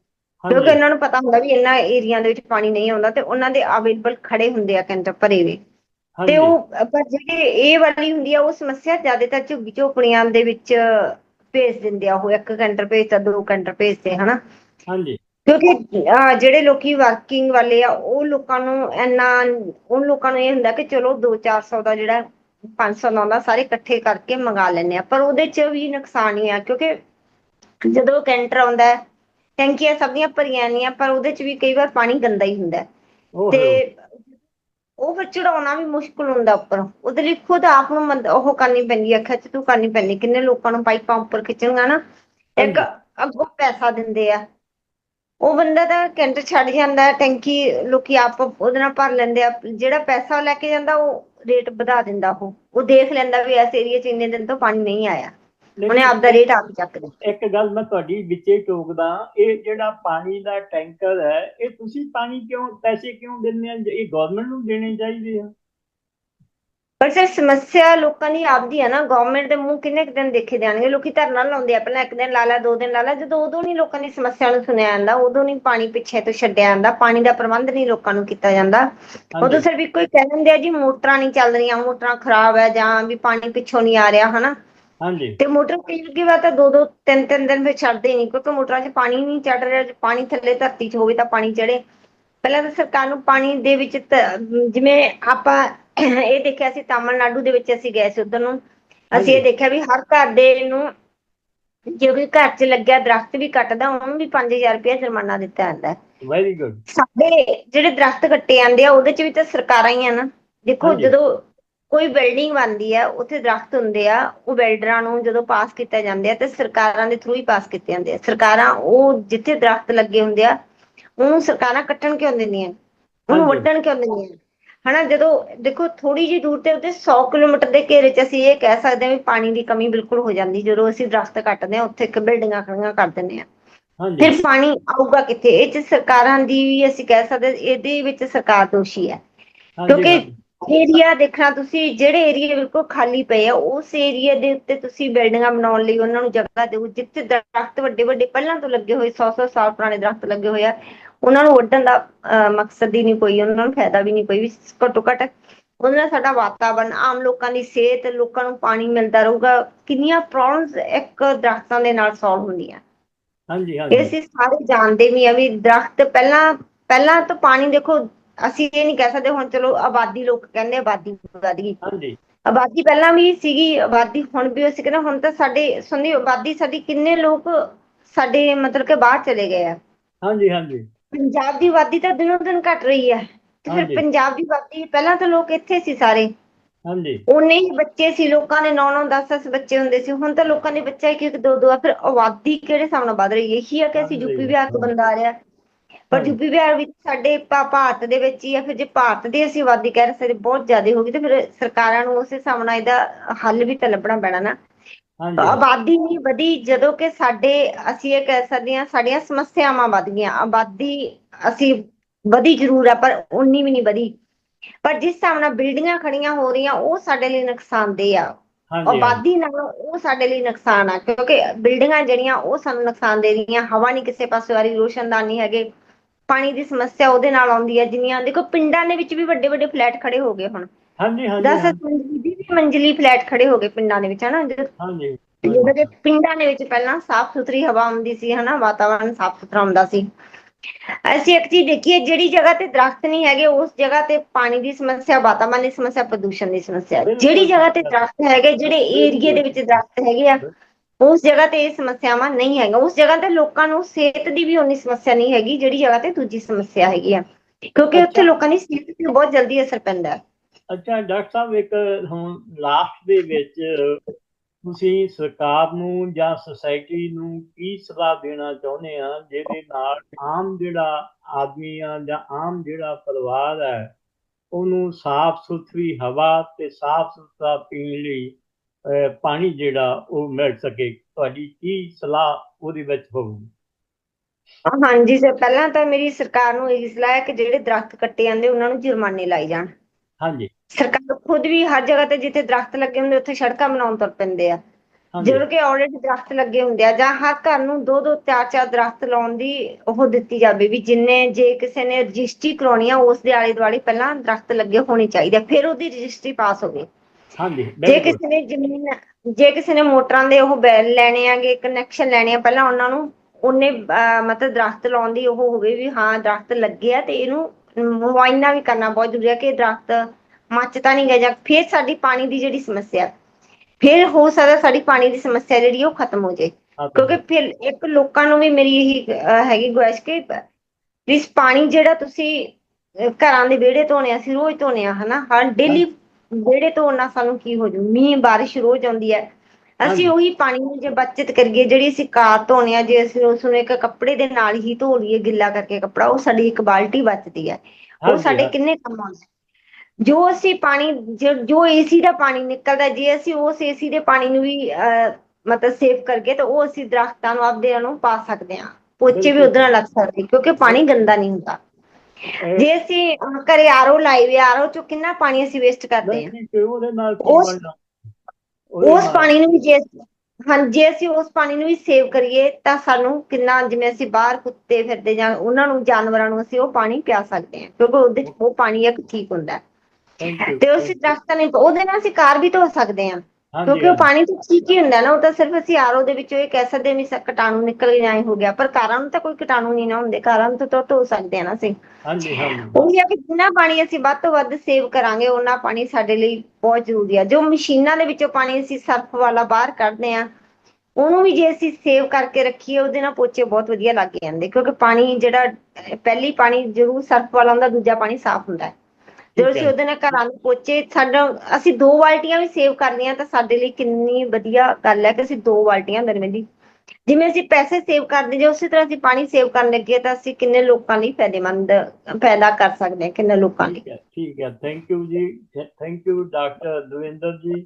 ਕਿਉਂਕਿ ਇਹਨਾਂ ਨੂੰ ਪਤਾ ਹੁੰਦਾ ਵੀ ਇਹਨਾਂ ਏਰੀਆ ਦੇ ਵਿੱਚ ਪਾਣੀ ਨਹੀਂ ਆਉਂਦਾ ਤੇ ਉਹਨਾਂ ਦੇ ਅਵੇਲੇਬਲ ਖੜੇ ਹੁੰਦੇ ਆ ਕੈਂਟਰ ਭਰੇ ਵੇ। ਤੇ ਉਹ ਪਰ ਜਿਹੜੇ ਇਹ ਵਾਲੀ ਹੁੰਦੀ ਆ ਉਹ ਸਮੱਸਿਆ ਜ਼ਿਆਦਾਤਰ ਝੁੱਗੀ ਝੋਪੜੀਆਂ ਦੇ ਵਿੱਚ ਭੇਜ ਦਿੰਦੇ ਆ। ਉਹ ਇੱਕ ਕੈਂਟਰ ਭੇਜਦਾ ਦੋ ਕੈਂਟਰ ਭੇਜਦੇ ਹਨਾ? ਹਾਂਜੀ। ਕਿਉਂਕਿ ਜਿਹੜੇ ਲੋਕੀ ਵਰਕਿੰਗ ਵਾਲੇ ਆ ਉਹ ਲੋਕਾਂ ਨੂੰ ਇੰਨਾ ਉਹ ਲੋਕਾਂ ਨੂੰ ਇਹ ਹੁੰਦਾ ਕਿ ਚਲੋ 2-400 ਦਾ ਜਿਹੜਾ 500 ਲਾਉਂਦਾ ਸਾਰੇ ਇਕੱਠੇ ਕਰਕੇ ਮੰਗਾ ਲੈਂਦੇ ਆ। ਪਰ ਉਹਦੇ 'ਚ ਵੀ ਨੁਕਸਾਨ ਹੀ ਆ ਕਿਉਂਕਿ ਜਦੋਂ ਕੈਂਟਰ ਆਉਂਦਾ ਹੈ ਟੈਂਕੀਆਂ ਸਭ ਦੀਆਂ ਭਰੀਆਂ ਨਹੀਂ ਆ ਪਰ ਉਹਦੇ 'ਚ ਵੀ ਕਈ ਵਾਰ ਪਾਣੀ ਗੰਦਾ ਹੀ ਹੁੰਦਾ ਤੇ ਉਹ ਫਿਰ ਚੜਾਉਣਾ ਵੀ ਮੁਸ਼ਕਲ ਹੁੰਦਾ ਉੱਪਰ। ਉਹਦੇ ਲਈ ਖੁਦ ਆਪ ਨੂੰ ਉਹ ਕਰਨੀ ਪੈਂਦੀ ਹੈ ਖਿੱਚ ਤੂੰ ਕਰਨੀ ਪੈਂਦੀ ਕਿੰਨੇ ਲੋਕਾਂ ਨੂੰ ਪਾਈਪਾਂ ਉੱਪਰ ਖਿੱਚਣੀਆਂ ਨਾ ਇੱਕ ਅੱਗੋਂ ਪੈਸਾ ਦਿੰਦੇ ਆ। ਉਹ ਬੰਦਾ ਤਾਂ ਕੈਂਟਰ ਛੱਡ ਜਾਂਦਾ ਟੈਂਕੀ ਲੋਕੀ ਆਪ ਉਹਦੇ ਨਾਲ ਭਰ ਲੈਂਦੇ ਆ ਜਿਹੜਾ ਪੈਸਾ ਲੈ ਕੇ ਜਾਂਦਾ ਉਹ ਰੇਟ ਵਧਾ ਦਿੰਦਾ ਉਹ। ਉਹ ਦੇਖ ਲੈਂਦਾ ਵੀ ਇਸ ਏਰੀਆ 'ਚ ਇੰਨੇ ਦਿਨ ਤੋਂ ਪਾਣੀ ਨਹੀਂ ਆਇਆ। ਉਹਨੇ ਆਪਦਾ ਰੇਟ ਆਪ ਚੱਕਦਾ ਇੱਕ ਗੱਲ ਮੈਂ ਤੁਹਾਡੀ ਵਿੱਚੇ ਟੋਕਦਾ ਇਹ ਜਿਹੜਾ ਪਾਣੀ ਦਾ ਟੈਂਕਰ ਹੈ ਇਹ ਤੁਸੀਂ ਪਾਣੀ ਕਿਉਂ ਪੈਸੇ ਕਿਉਂ ਦਿੰਦੇ ਆ ਇਹ ਗਵਰਨਮੈਂਟ ਨੂੰ ਦੇਣੇ ਚਾਹੀਦੇ ਆ। ਪਰ ਸਰ ਸਮੱਸਿਆ ਲੋਕਾਂ ਦੀ ਆਪਦੀ ਹੈ ਨਾ। ਗਵਰਨਮੈਂਟ ਦੇ ਮੂੰਹ ਕਿੰਨੇ ਦਿਨ ਦੇਖੇ ਜਾਣਗੇ? ਲੋਕੀ ਧਰਨਾ ਲਾਉਂਦੇ ਆ ਪਹਿਲਾਂ ਇੱਕ ਦਿਨ ਲਾ ਲਾ ਦੋ ਦਿਨ ਲਾ ਲਾ। ਜਦੋਂ ਉਦੋਂ ਨਹੀਂ ਲੋਕਾਂ ਦੀ ਸਮੱਸਿਆ ਨੂੰ ਸੁਣਿਆ ਜਾਂਦਾ ਉਦੋਂ ਨਹੀਂ ਪਾਣੀ ਪਿੱਛੇ ਤੋਂ ਛੱਡਿਆ ਜਾਂਦਾ। ਪਾਣੀ ਦਾ ਪ੍ਰਬੰਧ ਨਹੀਂ ਲੋਕਾਂ ਨੂੰ ਕੀਤਾ ਜਾਂਦਾ। ਉਦੋਂ ਸਿਰਫ ਇੱਕੋ ਹੀ ਕਹਿ ਦਿੰਦੇ ਆ ਜੀ ਮੋਟਰਾਂ ਨਹੀਂ ਚੱਲ ਰਹੀਆਂ ਮੋਟਰਾਂ ਖਰਾਬ ਹੈ ਜਾਂ ਵੀ ਪਾਣੀ ਪਿੱਛੋਂ ਨਹੀਂ ਆ ਰਿਹਾ ਹਨਾ? ਹਾਂਜੀ। ਤੇ ਮੋਟਰ ਕਈ ਲੱਗੀ ਵਾ ਤਾਂ ਦੋ ਦੋ ਤਿੰਨ ਤਿੰਨ ਦਿਨ ਫਿਰ ਛੱਡਦੇ ਨਹੀਂ ਕਿਉਂਕਿ ਮੋਟਰਾਂ 'ਚ ਪਾਣੀ ਨਹੀਂ ਚੜ ਰਿਹਾ ਜੇ ਪਾਣੀ ਥੱਲੇ ਧਰਤੀ 'ਚ ਹੋਵੇ ਤਾਂ ਪਾਣੀ ਚੜੇ ਪਹਿਲਾਂ ਤਾਂ ਸਰਕਾਰ ਨੂੰ ਪਾਣੀ ਦੇ ਵਿੱਚ ਜਿਵੇਂ ਆਪਾਂ ਇਹ ਦੇਖਿਆ ਸੀ ਤਾਮਿਲਨਾਡੂ ਦੇ ਵਿੱਚ ਅਸੀਂ ਗਏ ਸੀ ਉਧਰ ਨੂੰ। ਅਸੀਂ ਇਹ ਦੇਖਿਆ ਵੀ ਹਰ ਘਰ ਦੇ ਨੂੰ ਜੇ ਕੋਈ ਘਰ 'ਚ ਲੱਗਿਆ ਦਰਖਤ ਵੀ ਕੱਟਦਾ ਉਹਨੂੰ ਵੀ 5000 ਰੁਪਏ ਜੁਰਮਾਨਾ ਦਿੱਤਾ ਜਾਂਦਾ ਵੈਰੀ ਗੁੱਡ ਸਾਡੇ ਜਿਹੜੇ ਦਰਖਤ ਕੱਟੇ ਜਾਂਦੇ ਆ ਉਹਦੇ 'ਚ ਵੀ ਤਾਂ ਸਰਕਾਰਾਂ ਹੀ ਆ ਨਾ। ਦੇਖੋ। ਜਦੋਂ ਕੋਈ ਬਿਲਡਿੰਗ ਬਣਦੀ ਆ ਉੱਥੇ ਦਰਖਤ ਹੁੰਦੇ ਆ ਉਹ ਬਿਲਡਰਾਂ ਨੂੰ ਜਦੋਂ ਪਾਸ ਕੀਤਾ ਜਾਂਦੇ ਆ ਤੇ ਸਰਕਾਰਾਂ ਦੇ ਥਰੂ ਹੀ ਪਾਸ ਕੀਤੇ ਜਾਂਦੇ ਆ। ਸਰਕਾਰਾਂ ਉਹ ਜਿੱਥੇ ਦਰਖਤ ਲੱਗੇ ਹੁੰਦੇ ਆ ਉਹਨੂੰ ਸਰਕਾਰਾਂ ਕੱਟਣ ਕਿਉਂ ਦਿੰਦੀਆਂ? ਉਹਨੂੰ। ਵੱਢਣ ਕਿਉਂ ਦਿੰਦੀਆਂ? ਹਨਾ ਜਦੋਂ ਦੇਖੋ ਥੋੜੀ ਜਿਹੀ ਦੂਰ ਤੇ ਉੱਤੇ 100 ਕਿਲੋਮੀਟਰ ਦੇ ਘੇਰੇ 'ਚ ਅਸੀਂ ਇਹ ਕਹਿ ਸਕਦੇ ਹਾਂ ਵੀ ਪਾਣੀ ਦੀ ਕਮੀ ਬਿਲਕੁਲ ਹੋ ਜਾਂਦੀ ਜਦੋਂ ਅਸੀਂ ਦਰਖਤ ਕੱਟਦੇ ਆ ਉੱਥੇ ਇੱਕ ਬਿਲਡਿੰਗਾਂ ਖੜੀਆਂ ਕਰ ਦਿੰਦੇ ਆ। ਹਾਂਜੀ। ਫਿਰ ਪਾਣੀ ਆਊਗਾ ਕਿੱਥੇ? ਇਹ 'ਚ ਸਰਕਾਰਾਂ ਦੀ ਵੀ ਅਸੀਂ ਕਹਿ ਸਕਦੇ ਇਹਦੇ ਵਿੱਚ ਸਰਕਾਰ ਦੋਸ਼ੀ ਹੈ ਹਾਂਜੀ, ਕਿਉਂਕਿ। ਏਰੀਆ ਦੇਖਣਾ ਤੁਸੀਂ ਜਿਹੜੇ ਏਰੀਏ ਬਿਲਕੁਲ ਖਾਲੀ ਪਏ ਆ ਉਸ ਏਰੀਆ ਦੇ ਉੱਤੇ ਤੁਸੀਂ ਬਿਲਡਿੰਗਾਂ ਬਣਾਉਣ ਲਈ ਉਹਨਾਂ ਨੂੰ ਜਗ੍ਹਾ ਦਿਓ ਜਿੱਥੇ ਦਰਖਤ ਵੱਡੇ ਵੱਡੇ ਪਹਿਲਾਂ ਤੋਂ ਲੱਗੇ ਹੋਏ 100-100 ਸਾਲ ਪੁਰਾਣੇ ਦਰਖਤ ਲੱਗੇ ਹੋਏ ਆ ਉਹਨਾਂ ਨੂੰ ਵੱਢਣ ਦਾ ਮਕਸਦ ਹੀ ਨਹੀਂ ਕੋਈ ਉਹਨਾਂ ਨੂੰ ਫਾਇਦਾ ਵੀ ਨਹੀਂ ਕੋਈ ਵੀ ਘੱਟੋ ਘੱਟ ਉਹਦੇ ਨਾਲ ਸਾਡਾ ਵਾਤਾਵਰਨ ਆਮ ਲੋਕਾਂ ਦੀ ਸਿਹਤ ਲੋਕਾਂ ਨੂੰ ਪਾਣੀ ਮਿਲਦਾ ਰਹੂਗਾ ਕਿੰਨੀਆਂ ਪ੍ਰੋਬਲਮਸ ਇੱਕ ਦਰਖਤਾਂ ਦੇ ਨਾਲ ਸੋਲਵ ਹੁੰਦੀਆਂ। ਹਾਂਜੀ ਇਹ ਹਾਂਜੀ ਅਸੀਂ ਸਾਰੇ ਜਾਣਦੇ ਵੀ ਆ ਵੀ ਦਰਖਤ ਪਹਿਲਾਂ ਪਹਿਲਾਂ ਤਾਂ ਪਾਣੀ ਦੇਖੋ ਅਸੀਂ ਇਹ ਨਹੀਂ ਕਹਿ ਸਕਦੇ ਹੁਣ ਚਲੋ ਆਬਾਦੀ ਲੋਕ ਕਹਿੰਦੇ ਆਬਾਦੀ ਵਧ ਗਈ। ਹਾਂਜੀ। ਆਬਾਦੀ ਪਹਿਲਾਂ ਵੀ ਸੀਗੀ ਆਬਾਦੀ ਹੁਣ ਵੀ ਅਸੀਂ ਕਹਿੰਦੇ ਹੁਣ ਤਾਂ ਸਾਡੇ ਸੁਣੀ ਆਬਾਦੀ ਸਾਡੀ ਕਿੰਨੇ ਲੋਕ ਸਾਡੇ ਮਤਲਬ ਕਿ ਬਾਹਰ ਚਲੇ ਗਏ ਆ। ਹਾਂਜੀ ਹਾਂਜੀ। ਪੰਜਾਬ ਦੀ ਆਬਾਦੀ ਤਾਂ ਦਿਨੋਂ ਦਿਨ ਘਟ ਰਹੀ ਹੈ ਤੇ ਫਿਰ। ਪੰਜਾਬ ਦੀ ਆਬਾਦੀ ਪਹਿਲਾਂ ਤਾਂ ਲੋਕ ਇੱਥੇ ਸੀ ਸਾਰੇ। ਹਾਂਜੀ। ਉਨੇ ਹੀ ਬੱਚੇ ਸੀ ਲੋਕਾਂ ਦੇ 9-9 10-10 ਬੱਚੇ ਹੁੰਦੇ ਸੀ। ਹੁਣ ਤਾਂ ਲੋਕਾਂ ਦੇ ਬੱਚਾ ਇੱਕ ਇੱਕ ਦੋ ਦੋ ਆ। ਫਿਰ ਆਬਾਦੀ ਕਿਹੜੇ ਹਿਸਾਬ ਨਾਲ ਵੱਧ ਰਹੀ ਹੈ? ਇਹੀ ਆ ਕਿ ਅਸੀਂ ਯੂਪੀ ਹੈ, ਬਿਹਾਰ ਤੋਂ। ਬੰਦਾ ਆ ਰਿਹਾ। ਪਰ। ਯੂਪੀ ਬਿਹਾਰ ਵਿੱਚ ਸਾਡੇ ਭਾ- ਭਾਰਤ ਦੇ ਵਿੱਚ ਹੀ ਆ ਫਿਰ ਜੇ ਭਾਰਤ ਦੀ ਅਸੀਂ ਆਬਾਦੀ ਕਹਿ ਰਹੇ ਸੀ ਬਹੁਤ ਜ਼ਿਆਦਾ ਹੋ ਗਈ ਤੇ ਫਿਰ ਸਰਕਾਰਾਂ ਨੂੰ ਉਸੇ ਹਿਸਾਬ ਨਾਲ ਇਹਦਾ ਹੱਲ ਵੀ ਤਾਂ ਲੱਭਣਾ ਪੈਣਾ ਨਾ। ਹਾਂਜੀ। ਆਬਾਦੀ ਨਹੀਂ ਵਧੀ ਜਦੋਂ ਕਿ ਸਾਡੇ ਅਸੀਂ ਇਹ ਕਹਿ ਸਕਦੇ ਹਾਂ ਸਾਡੀਆਂ ਸਮੱਸਿਆਵਾਂ ਵੱਧ ਗਈਆਂ। ਆਬਾਦੀ ਅਸੀਂ ਵਧੀ ਜ਼ਰੂਰ ਆ ਪਰ ਉਨੀ ਵੀ ਨਹੀਂ ਵਧੀ। ਪਰ ਜਿਸ ਹਿਸਾਬ ਨਾਲ ਬਿਲਡਿੰਗਾਂ ਖੜੀਆਂ ਹੋ ਰਹੀਆਂ ਉਹ ਸਾਡੇ ਲਈ ਨੁਕਸਾਨਦੇਹ ਆ। ਹਾਂਜੀ ਆਬਾਦੀ ਨਾਲ ਉਹ ਸਾਡੇ ਲਈ ਨੁਕਸਾਨ ਆ ਕਿਉਂਕਿ ਬਿਲਡਿੰਗਾਂ ਜਿਹੜੀਆਂ ਉਹ ਸਾਨੂੰ ਨੁਕਸਾਨ ਦੇ ਰਹੀਆਂ। ਹਵਾ ਨਹੀਂ ਕਿਸੇ ਪਾਸੇ ਆ ਰਹੀ ਰੋਸ਼ਨਦਾਨ ਨਹੀਂ ਹੈਗੇ। ਪਾਣੀ ਦੀ ਸਮੱਸਿਆ ਉਹਦੇ ਨਾਲ ਆਉਂਦੀ ਹੈ ਜਿੰਨੀਆਂ ਦੇਖੋ ਪਿੰਡਾਂ ਦੇ ਵਿੱਚ ਵੀ ਵੱਡੇ ਵੱਡੇ ਫਲੈਟ ਖੜੇ ਹੋ ਗਏ ਹੁਣ। ਹਾਂਜੀ ਹਾਂਜੀ 10 ਮੰਜ਼ਲੀ ਦੀ ਵੀ ਮੰਜ਼ਲੀ ਫਲੈਟ ਖੜੇ ਹੋ ਗਏ ਪਿੰਡਾਂ ਦੇ ਵਿੱਚ ਹਨਾ? ਹਾਂਜੀ। ਜਦੋਂ ਕਿ ਪਿੰਡਾਂ ਦੇ ਵਿੱਚ ਪਹਿਲਾਂ ਸਾਫ਼ ਸੁਥਰੀ ਹਵਾ ਆਉਂਦੀ ਸੀ ਹਨਾ? ਵਾਤਾਵਰਣ ਸਾਫ਼ ਸੁਥਰਾ ਹੁੰਦਾ ਸੀ। ਅਸੀਂ ਇੱਕ ਚੀਜ਼ ਦੇਖੀਏ ਜਿਹੜੀ ਜਗ੍ਹਾ ਤੇ ਦਰਖਤ ਨਹੀਂ ਹੈਗੇ ਉਸ ਜਗ੍ਹਾ ਤੇ ਪਾਣੀ ਦੀ ਸਮੱਸਿਆ ਵਾਤਾਵਰਣ ਦੀ ਸਮੱਸਿਆ ਪ੍ਰਦੂਸ਼ਣ ਦੀ ਸਮੱਸਿਆ। ਜਿਹੜੀ ਜਗ੍ਹਾ ਤੇ ਦਰਖਤ ਹੈਗੇ ਜਿਹੜੇ ਏਰੀਏ ਦੇ ਵਿੱਚ ਦਰਖਤ ਹੈਗੇ ਆ ਉਸ ਜਗ੍ਹਾ ਤੇ ਇਹ ਸਮੱਸਿਆਵਾਂ ਨਹੀਂ ਹੈਗੀਆਂ। ਉਸ ਜਗ੍ਹਾ ਤੇ ਲੋਕਾਂ ਨੂੰ ਸਿਹਤ ਦੀ ਵੀ ਉਨੀ ਸਮੱਸਿਆ ਨਹੀਂ ਹੈਗੀ ਜਿਹੜੀ ਜਗ੍ਹਾ ਤੇ ਦੂਜੀ ਸਮੱਸਿਆ ਹੈਗੀ ਆ। ਕਿਉਂਕਿ ਉੱਥੇ। ਲੋਕਾਂ ਦੀ ਸਿਹਤ ਤੇ ਬਹੁਤ ਜਲਦੀ ਅਸਰ ਪੈਂਦਾ ਹੈ। ਅੱਛਾ ਡਾਕਟਰ ਸਾਹਿਬ ਇੱਕ ਹੁਣ ਲਾਸਟ ਦੇ ਵਿੱਚ ਤੁਸੀਂ ਸਰਕਾਰ ਨੂੰ ਜਾਂ ਸੁਸਾਇਟੀ ਨੂੰ ਕੀ ਸਲਾਹ ਦੇਣਾ ਚਾਹੁੰਦੇ ਆ ਜਿਹਦੇ ਨਾਲ ਆਮ ਜਿਹੜਾ ਆਦਮੀ ਆ ਜਾਂ ਆਮ ਜਿਹੜਾ ਪਰਿਵਾਰ ਹੈ ਉਹਨੂੰ ਸਾਫ਼ ਸੁਥਰੀ ਹਵਾ ਤੇ ਸਾਫ਼ ਸੁਥਰਾ ਪੀਣ ਲਈ ਪਾਣੀ ਜਿਹੜਾ ਉਹ ਮਿਲ ਸਕੇ। ਤੁਹਾਡੀ ਕੀ ਸਲਾਹ ਉਹਦੇ ਵਿੱਚ ਹੋਊਗੀ? ਹਾਂਜੀ ਸਰ ਪਹਿਲਾਂ ਤਾਂ ਮੇਰੀ ਸਰਕਾਰ ਨੂੰ ਇਹ ਸਲਾਹ ਹੈ ਕਿ ਜਿਹੜੇ ਦਰਖਤ ਕੱਟੇ ਜਾਂਦੇ ਉਹਨਾਂ ਨੂੰ ਜੁਰਮਾਨੇ ਲਾਏ ਜਾਣ। ਹਾਂਜੀ। ਸਰਕਾਰ ਖੁਦ ਵੀ ਹਰ ਜਗ੍ਹਾ ਤੇ ਜਿੱਥੇ ਦਰਖਤ ਲੱਗੇ ਹੁੰਦੇ ਉੱਥੇ ਸੜਕਾਂ ਬਣਾਉਣ ਤੁਰ ਪੈਂਦੇ ਆ। ਜਦੋਂ ਕਿ ਆਲਰੇਡੀ ਦਰਖਤ ਲੱਗੇ ਹੁੰਦੇ ਆ ਜਾਂ ਹਰ ਘਰ ਨੂੰ ਦੋ ਦੋ ਚਾਰ ਚਾਰ ਦਰਖਤ ਲਾਉਣ ਦੀ ਉਹ ਦਿੱਤੀ ਜਾਵੇ ਵੀ ਜਿੰਨੇ ਜੇ ਕਿਸੇ ਨੇ ਰਜਿਸਟਰੀ ਕਰਾਉਣੀ ਆ ਉਸ ਦੇ ਆਲੇ ਦੁਆਲੇ ਪਹਿਲਾਂ ਦਰਖਤ ਲੱਗੇ ਹੋਣੇ ਚਾਹੀਦੇ ਫਿਰ ਉਹਦੀ ਰਜਿਸਟਰੀ ਪਾਸ ਹੋਵੇ। ਹਾਂਜੀ ਜੇ ਕਿਸੇ ਨੇ ਜ਼ਮੀਨ ਜੇ ਕਿਸੇ ਨੇ ਮੋਟਰਾਂ ਦੇ ਉਹ ਬੈਲ ਲੈਣੇ ਆਗੇ ਕਨੈਕਸ਼ਨ ਲੈਣੇ ਆ ਪਹਿਲਾਂ ਉਹਨਾਂ ਨੂੰ ਉਹਨੇ ਮਤਲਬ ਦਰਖਤ ਲਾਉਣ ਦੀ ਉਹ ਹੋਵੇ ਵੀ ਹਾਂ ਦਰਖਤ ਲੱਗੇ ਆ ਤੇ ਇਹਨੂੰ ਮੁਆਇਨਾ ਵੀ ਕਰਨਾ ਬਹੁਤ ਜ਼ਰੂਰੀ ਹੈ ਕਿ ਦਰਖਤ ਮੱਚ ਤਾਂ ਨਹੀਂ ਗਿਆ ਜਾਂ ਫਿਰ ਸਾਡੀ ਪਾਣੀ ਦੀ ਜਿਹੜੀ ਸਮੱਸਿਆ ਫਿਰ ਹੋ ਸਕਦਾ ਸਾਡੀ ਪਾਣੀ ਦੀ ਸਮੱਸਿਆ ਜਿਹੜੀ ਉਹ ਖਤਮ ਹੋ ਜਾਏ। ਕਿਉਂਕਿ ਫਿਰ ਇੱਕ ਲੋਕਾਂ ਨੂੰ ਵੀ ਮੇਰੀ ਇਹੀ ਹੈਗੀ ਗੁਆਇਸ਼ ਕਿ ਪਲੀਜ਼ ਪਾਣੀ ਜਿਹੜਾ ਤੁਸੀਂ ਘਰਾਂ ਦੇ ਵਿਹੜੇ ਧੋਣੇ ਆ, ਅਸੀਂ ਰੋਜ਼ ਧੋਣੇ ਆ ਹਨਾ? ਹਰ ਡੇਲੀ ਵਿਹੜੇ ਧੋਣ ਨਾਲ ਸਾਨੂੰ ਕੀ ਹੋ ਜੂ ਮੀਂਹ ਬਾਰਿਸ਼ ਰੋਜ਼ ਆਉਂਦੀ ਹੈ। ਅਸੀਂ ਉਹੀ ਪਾਣੀ ਨੂੰ ਜੇ ਬਚਤ ਕਰੀਏ ਜਿਹੜੀ ਅਸੀਂ ਕਾਰ ਧੋਣੇ ਆ ਜੇ ਅਸੀਂ ਉਸ ਨੂੰ ਇੱਕ ਕੱਪੜੇ ਦੇ ਨਾਲ ਹੀ ਧੋ ਲਈਏ ਗਿੱਲਾ ਕਰਕੇ ਕੱਪੜਾ ਉਹ ਸਾਡੀ ਇੱਕ ਬਾਲਟੀ ਬਚਦੀ ਹੈ। ਉਹ ਸਾਡੇ। ਕਿੰਨੇ ਕੰਮ ਆਉਂਦਾ ਜੋ ਅਸੀਂ ਪਾਣੀ ਜੋ- ਏਸੀ ਦਾ ਪਾਣੀ ਨਿਕਲਦਾ ਜੇ ਅਸੀਂ ਉਸ ਏਸੀ ਦੇ ਪਾਣੀ ਨੂੰ ਵੀ ਮਤਲਬ ਸੇਵ ਕਰਕੇ ਤਾਂ ਉਹ ਅਸੀਂ ਦਰਖਤਾਂ ਨੂੰ ਆਪਦੇ ਨੂੰ ਪਾ ਸਕਦੇ ਹਾਂ। ਪੋਚੇ ਵੀ ਨਾਲ ਲੱਗ ਸਕਦੇ ਕਿਉਂਕਿ ਪਾਣੀ ਗੰਦਾ ਨਹੀਂ ਹੁੰਦਾ। ਜੇ ਅਸੀਂ ਅਹ, ਘਰੇ ਆਰਓ ਲਾਈ ਵੀ ਆਰਓ ਚੋਂ ਕਿੰਨਾ ਪਾਣੀ ਅਸੀਂ ਵੇਸਟ ਕਰਦੇ ਹਾਂ ਨਹੀਂ, ਤੇ ਉਹਦੇ ਨਾਲ ਕੀ ਉਸ- ਬਣਨਾ ਉਹਦੇ ਉਸ ਨਾਲ- ਪਾਣੀ ਨੂੰ ਵੀ ਜੇ ਹਾਂ ਜੇ ਅਸੀਂ ਉਸ ਪਾਣੀ ਨੂੰ ਵੀ ਸੇਵ ਕਰੀਏ ਤਾਂ ਸਾਨੂੰ ਕਿੰਨਾ ਜਿਵੇਂ ਅਸੀਂ ਬਾਹਰ ਕੁੱਤੇ ਫਿਰਦੇ ਜਾਂ ਉਹਨਾਂ ਨੂੰ ਜਾਨਵਰਾਂ ਨੂੰ ਅਸੀਂ ਉਹ ਪਾਣੀ ਪਿਆ ਸਕਦੇ ਹਾਂ ਕਿਉਂਕਿ ਉਹਦੇ ਚ ਉਹ ਪਾਣੀ ਇੱਕ ਠੀਕ ਹੁੰਦਾ ਹੈ। Thank you, ਤੇ ਉਸ thank you. ਦਰਖਤਾਂ ਨੇ ਉਹਦੇ ਨਾਲ ਅਸੀਂ ਕਾਰ ਵੀ ਧੋ ਸਕਦੇ ਹਾਂ ਕਿਉਂਕਿ ਉਹ ਪਾਣੀ ਤਾਂ ਠੀਕ ਹੀ ਹੁੰਦਾ ਨਾ ਉਹ ਤਾਂ ਸਿਰਫ ਅਸੀਂ ਆਰਓ ਦੇ ਵਿੱਚੋਂ ਇਹ ਕਹਿ ਸਕਦੇ ਵੀ ਕੀਟਾਣੂ ਨਿਕਲ ਗਏ ਜਾਂ ਇਹ ਹੋ ਗਿਆ ਪਰ ਕਾਰਾਂ ਨੂੰ ਤਾਂ ਕੋਈ ਕੀਟਾਣੂ ਨਹੀਂ ਨਾ ਹੁੰਦੇ ਕਾਰਾਂ ਨੂੰ ਤਾਂ ਧੋ- ਸਕਦੇ ਹਾਂ ਨਾ ਅਸੀਂ। ਹਾਂਜੀ ਹਾਂਜੀ। ਉਹੀ ਆ ਕਿ ਜਿੰਨਾ ਪਾਣੀ ਅਸੀਂ ਵੱਧ ਤੋਂ ਵੱਧ ਸੇਵ ਕਰਾਂਗੇ ਉਹਨਾਂ ਪਾਣੀ ਸਾਡੇ ਲਈ ਬਹੁਤ ਜ਼ਰੂਰੀ ਆ। ਜੋ ਮਸ਼ੀਨਾਂ ਦੇ ਵਿੱਚੋਂ ਪਾਣੀ ਅਸੀਂ ਸਰਫ ਵਾਲਾ ਬਾਹਰ ਕੱਢਦੇ ਆ ਉਹਨੂੰ ਵੀ ਜੇ ਅਸੀਂ ਸੇਵ ਕਰਕੇ ਰੱਖੀਏ ਉਹਦੇ ਨਾਲ ਪੋਚੇ ਬਹੁਤ ਵਧੀਆ ਲੱਗ ਜਾਂਦੇ ਕਿਉਂਕਿ ਪਾਣੀ ਜਿਹੜਾ ਪਹਿਲੀ ਪਾਣੀ ਜ਼ਰੂਰ ਸਰਫ ਵਾਲਾ ਹੁੰਦਾ ਦੂਜਾ ਪਾਣੀ ਸਾਫ਼ ਹੁੰਦਾ ਹੈ। ਠੀਕ ਅਸੀਂ। ਉਹਦੇ ਨਾਲ ਘਰਾਂ ਨੂੰ ਪੋਚੇ ਸਾਡਾ ਅਸੀਂ ਦੋ ਬਾਲਟੀਆਂ ਵੀ ਸੇਵ ਕਰਨੀਆਂ ਤਾਂ ਸਾਡੇ ਲਈ ਕਿੰਨੀ ਵਧੀਆ ਗੱਲ ਹੈ ਕਿ ਅਸੀਂ ਦੋ ਬਾਲਟੀਆਂ ਦਰਮਿਆਨੀ ਜਿਵੇਂ ਅਸੀਂ ਪੈਸੇ ਸੇਵ ਕਰਦੇ ਜੇ ਉਸੇ ਤਰ੍ਹਾਂ ਅਸੀਂ ਪਾਣੀ ਸੇਵ ਕਰਨ ਲੱਗੇ ਤਾਂ ਅਸੀਂ ਕਿੰਨੇ ਲੋਕਾਂ ਲਈ ਫਾਇਦੇਮੰਦ ਪੈਦਾ ਕਰ ਸਕਦੇ ਹਾਂ ਕਿੰਨੇ ਲੋਕਾਂ ਲਈ। ਠੀਕ ਹੈ thank you ji. Thank you doctor Davinder ji.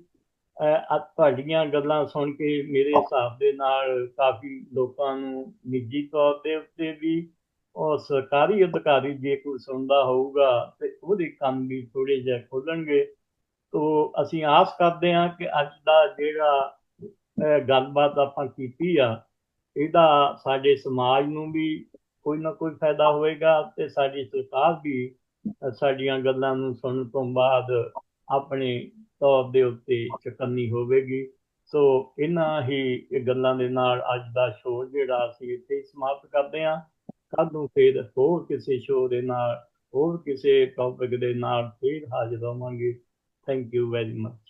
ਅੱਜ ਤੁਹਾਡੀਆਂ ਗੱਲਾਂ ਸੁਣ ਕੇ ਮੇਰੇ ਹਿਸਾਬ ਦੇ ਨਾਲ ਕਾਫੀ ਲੋਕਾਂ ਨੂੰ ਨਿੱਜੀ ਤੌਰ ਦੇ ਉੱਤੇ ਵੀ ਉਹ ਸਰਕਾਰੀ ਅਧਿਕਾਰੀ ਜੇ ਕੋਈ ਸੁਣਦਾ ਹੋਊਗਾ ਤੇ ਉਹਦੇ ਕੰਨ ਵੀ ਥੋੜੇ ਜਿਹਾ ਖੋਲਣਗੇ। ਤੋ ਅਸੀਂ ਆਸ ਕਰਦੇ ਹਾਂ ਕਿ ਅੱਜ ਦਾ ਜਿਹੜਾ ਗੱਲਬਾਤ ਆਪਾਂ ਕੀਤੀ ਆ, ਇਹਦਾ ਸਾਡੇ ਸਮਾਜ ਨੂੰ ਵੀ ਕੋਈ ਨਾ ਕੋਈ ਫਾਇਦਾ ਹੋਵੇਗਾ ਤੇ ਸਾਡੀ ਸਰਕਾਰ ਵੀ ਸਾਡੀਆਂ ਗੱਲਾਂ ਨੂੰ ਸੁਣਨ ਤੋਂ ਬਾਅਦ ਆਪਣੇ ਤੌਰ ਦੇ ਉੱਤੇ ਚੁਕੰਨੀ ਹੋਵੇਗੀ। ਸੋ ਇਹਨਾਂ ਹੀ ਗੱਲਾਂ ਦੇ ਨਾਲ ਅੱਜ ਦਾ ਸ਼ੋਅ ਜਿਹੜਾ ਅਸੀਂ ਇੱਥੇ ਹੀ ਸਮਾਪਤ ਕਰਦੇ ਹਾਂ। ਕੱਲ ਨੂੰ ਫਿਰ ਹੋਰ ਕਿਸੇ ਸ਼ੋਅ ਦੇ ਨਾਲ, ਹੋਰ ਕਿਸੇ ਟੌਪਿਕ ਦੇ ਨਾਲ ਫਿਰ ਹਾਜ਼ਰ ਹੋਵਾਂਗੇ। Thank you very much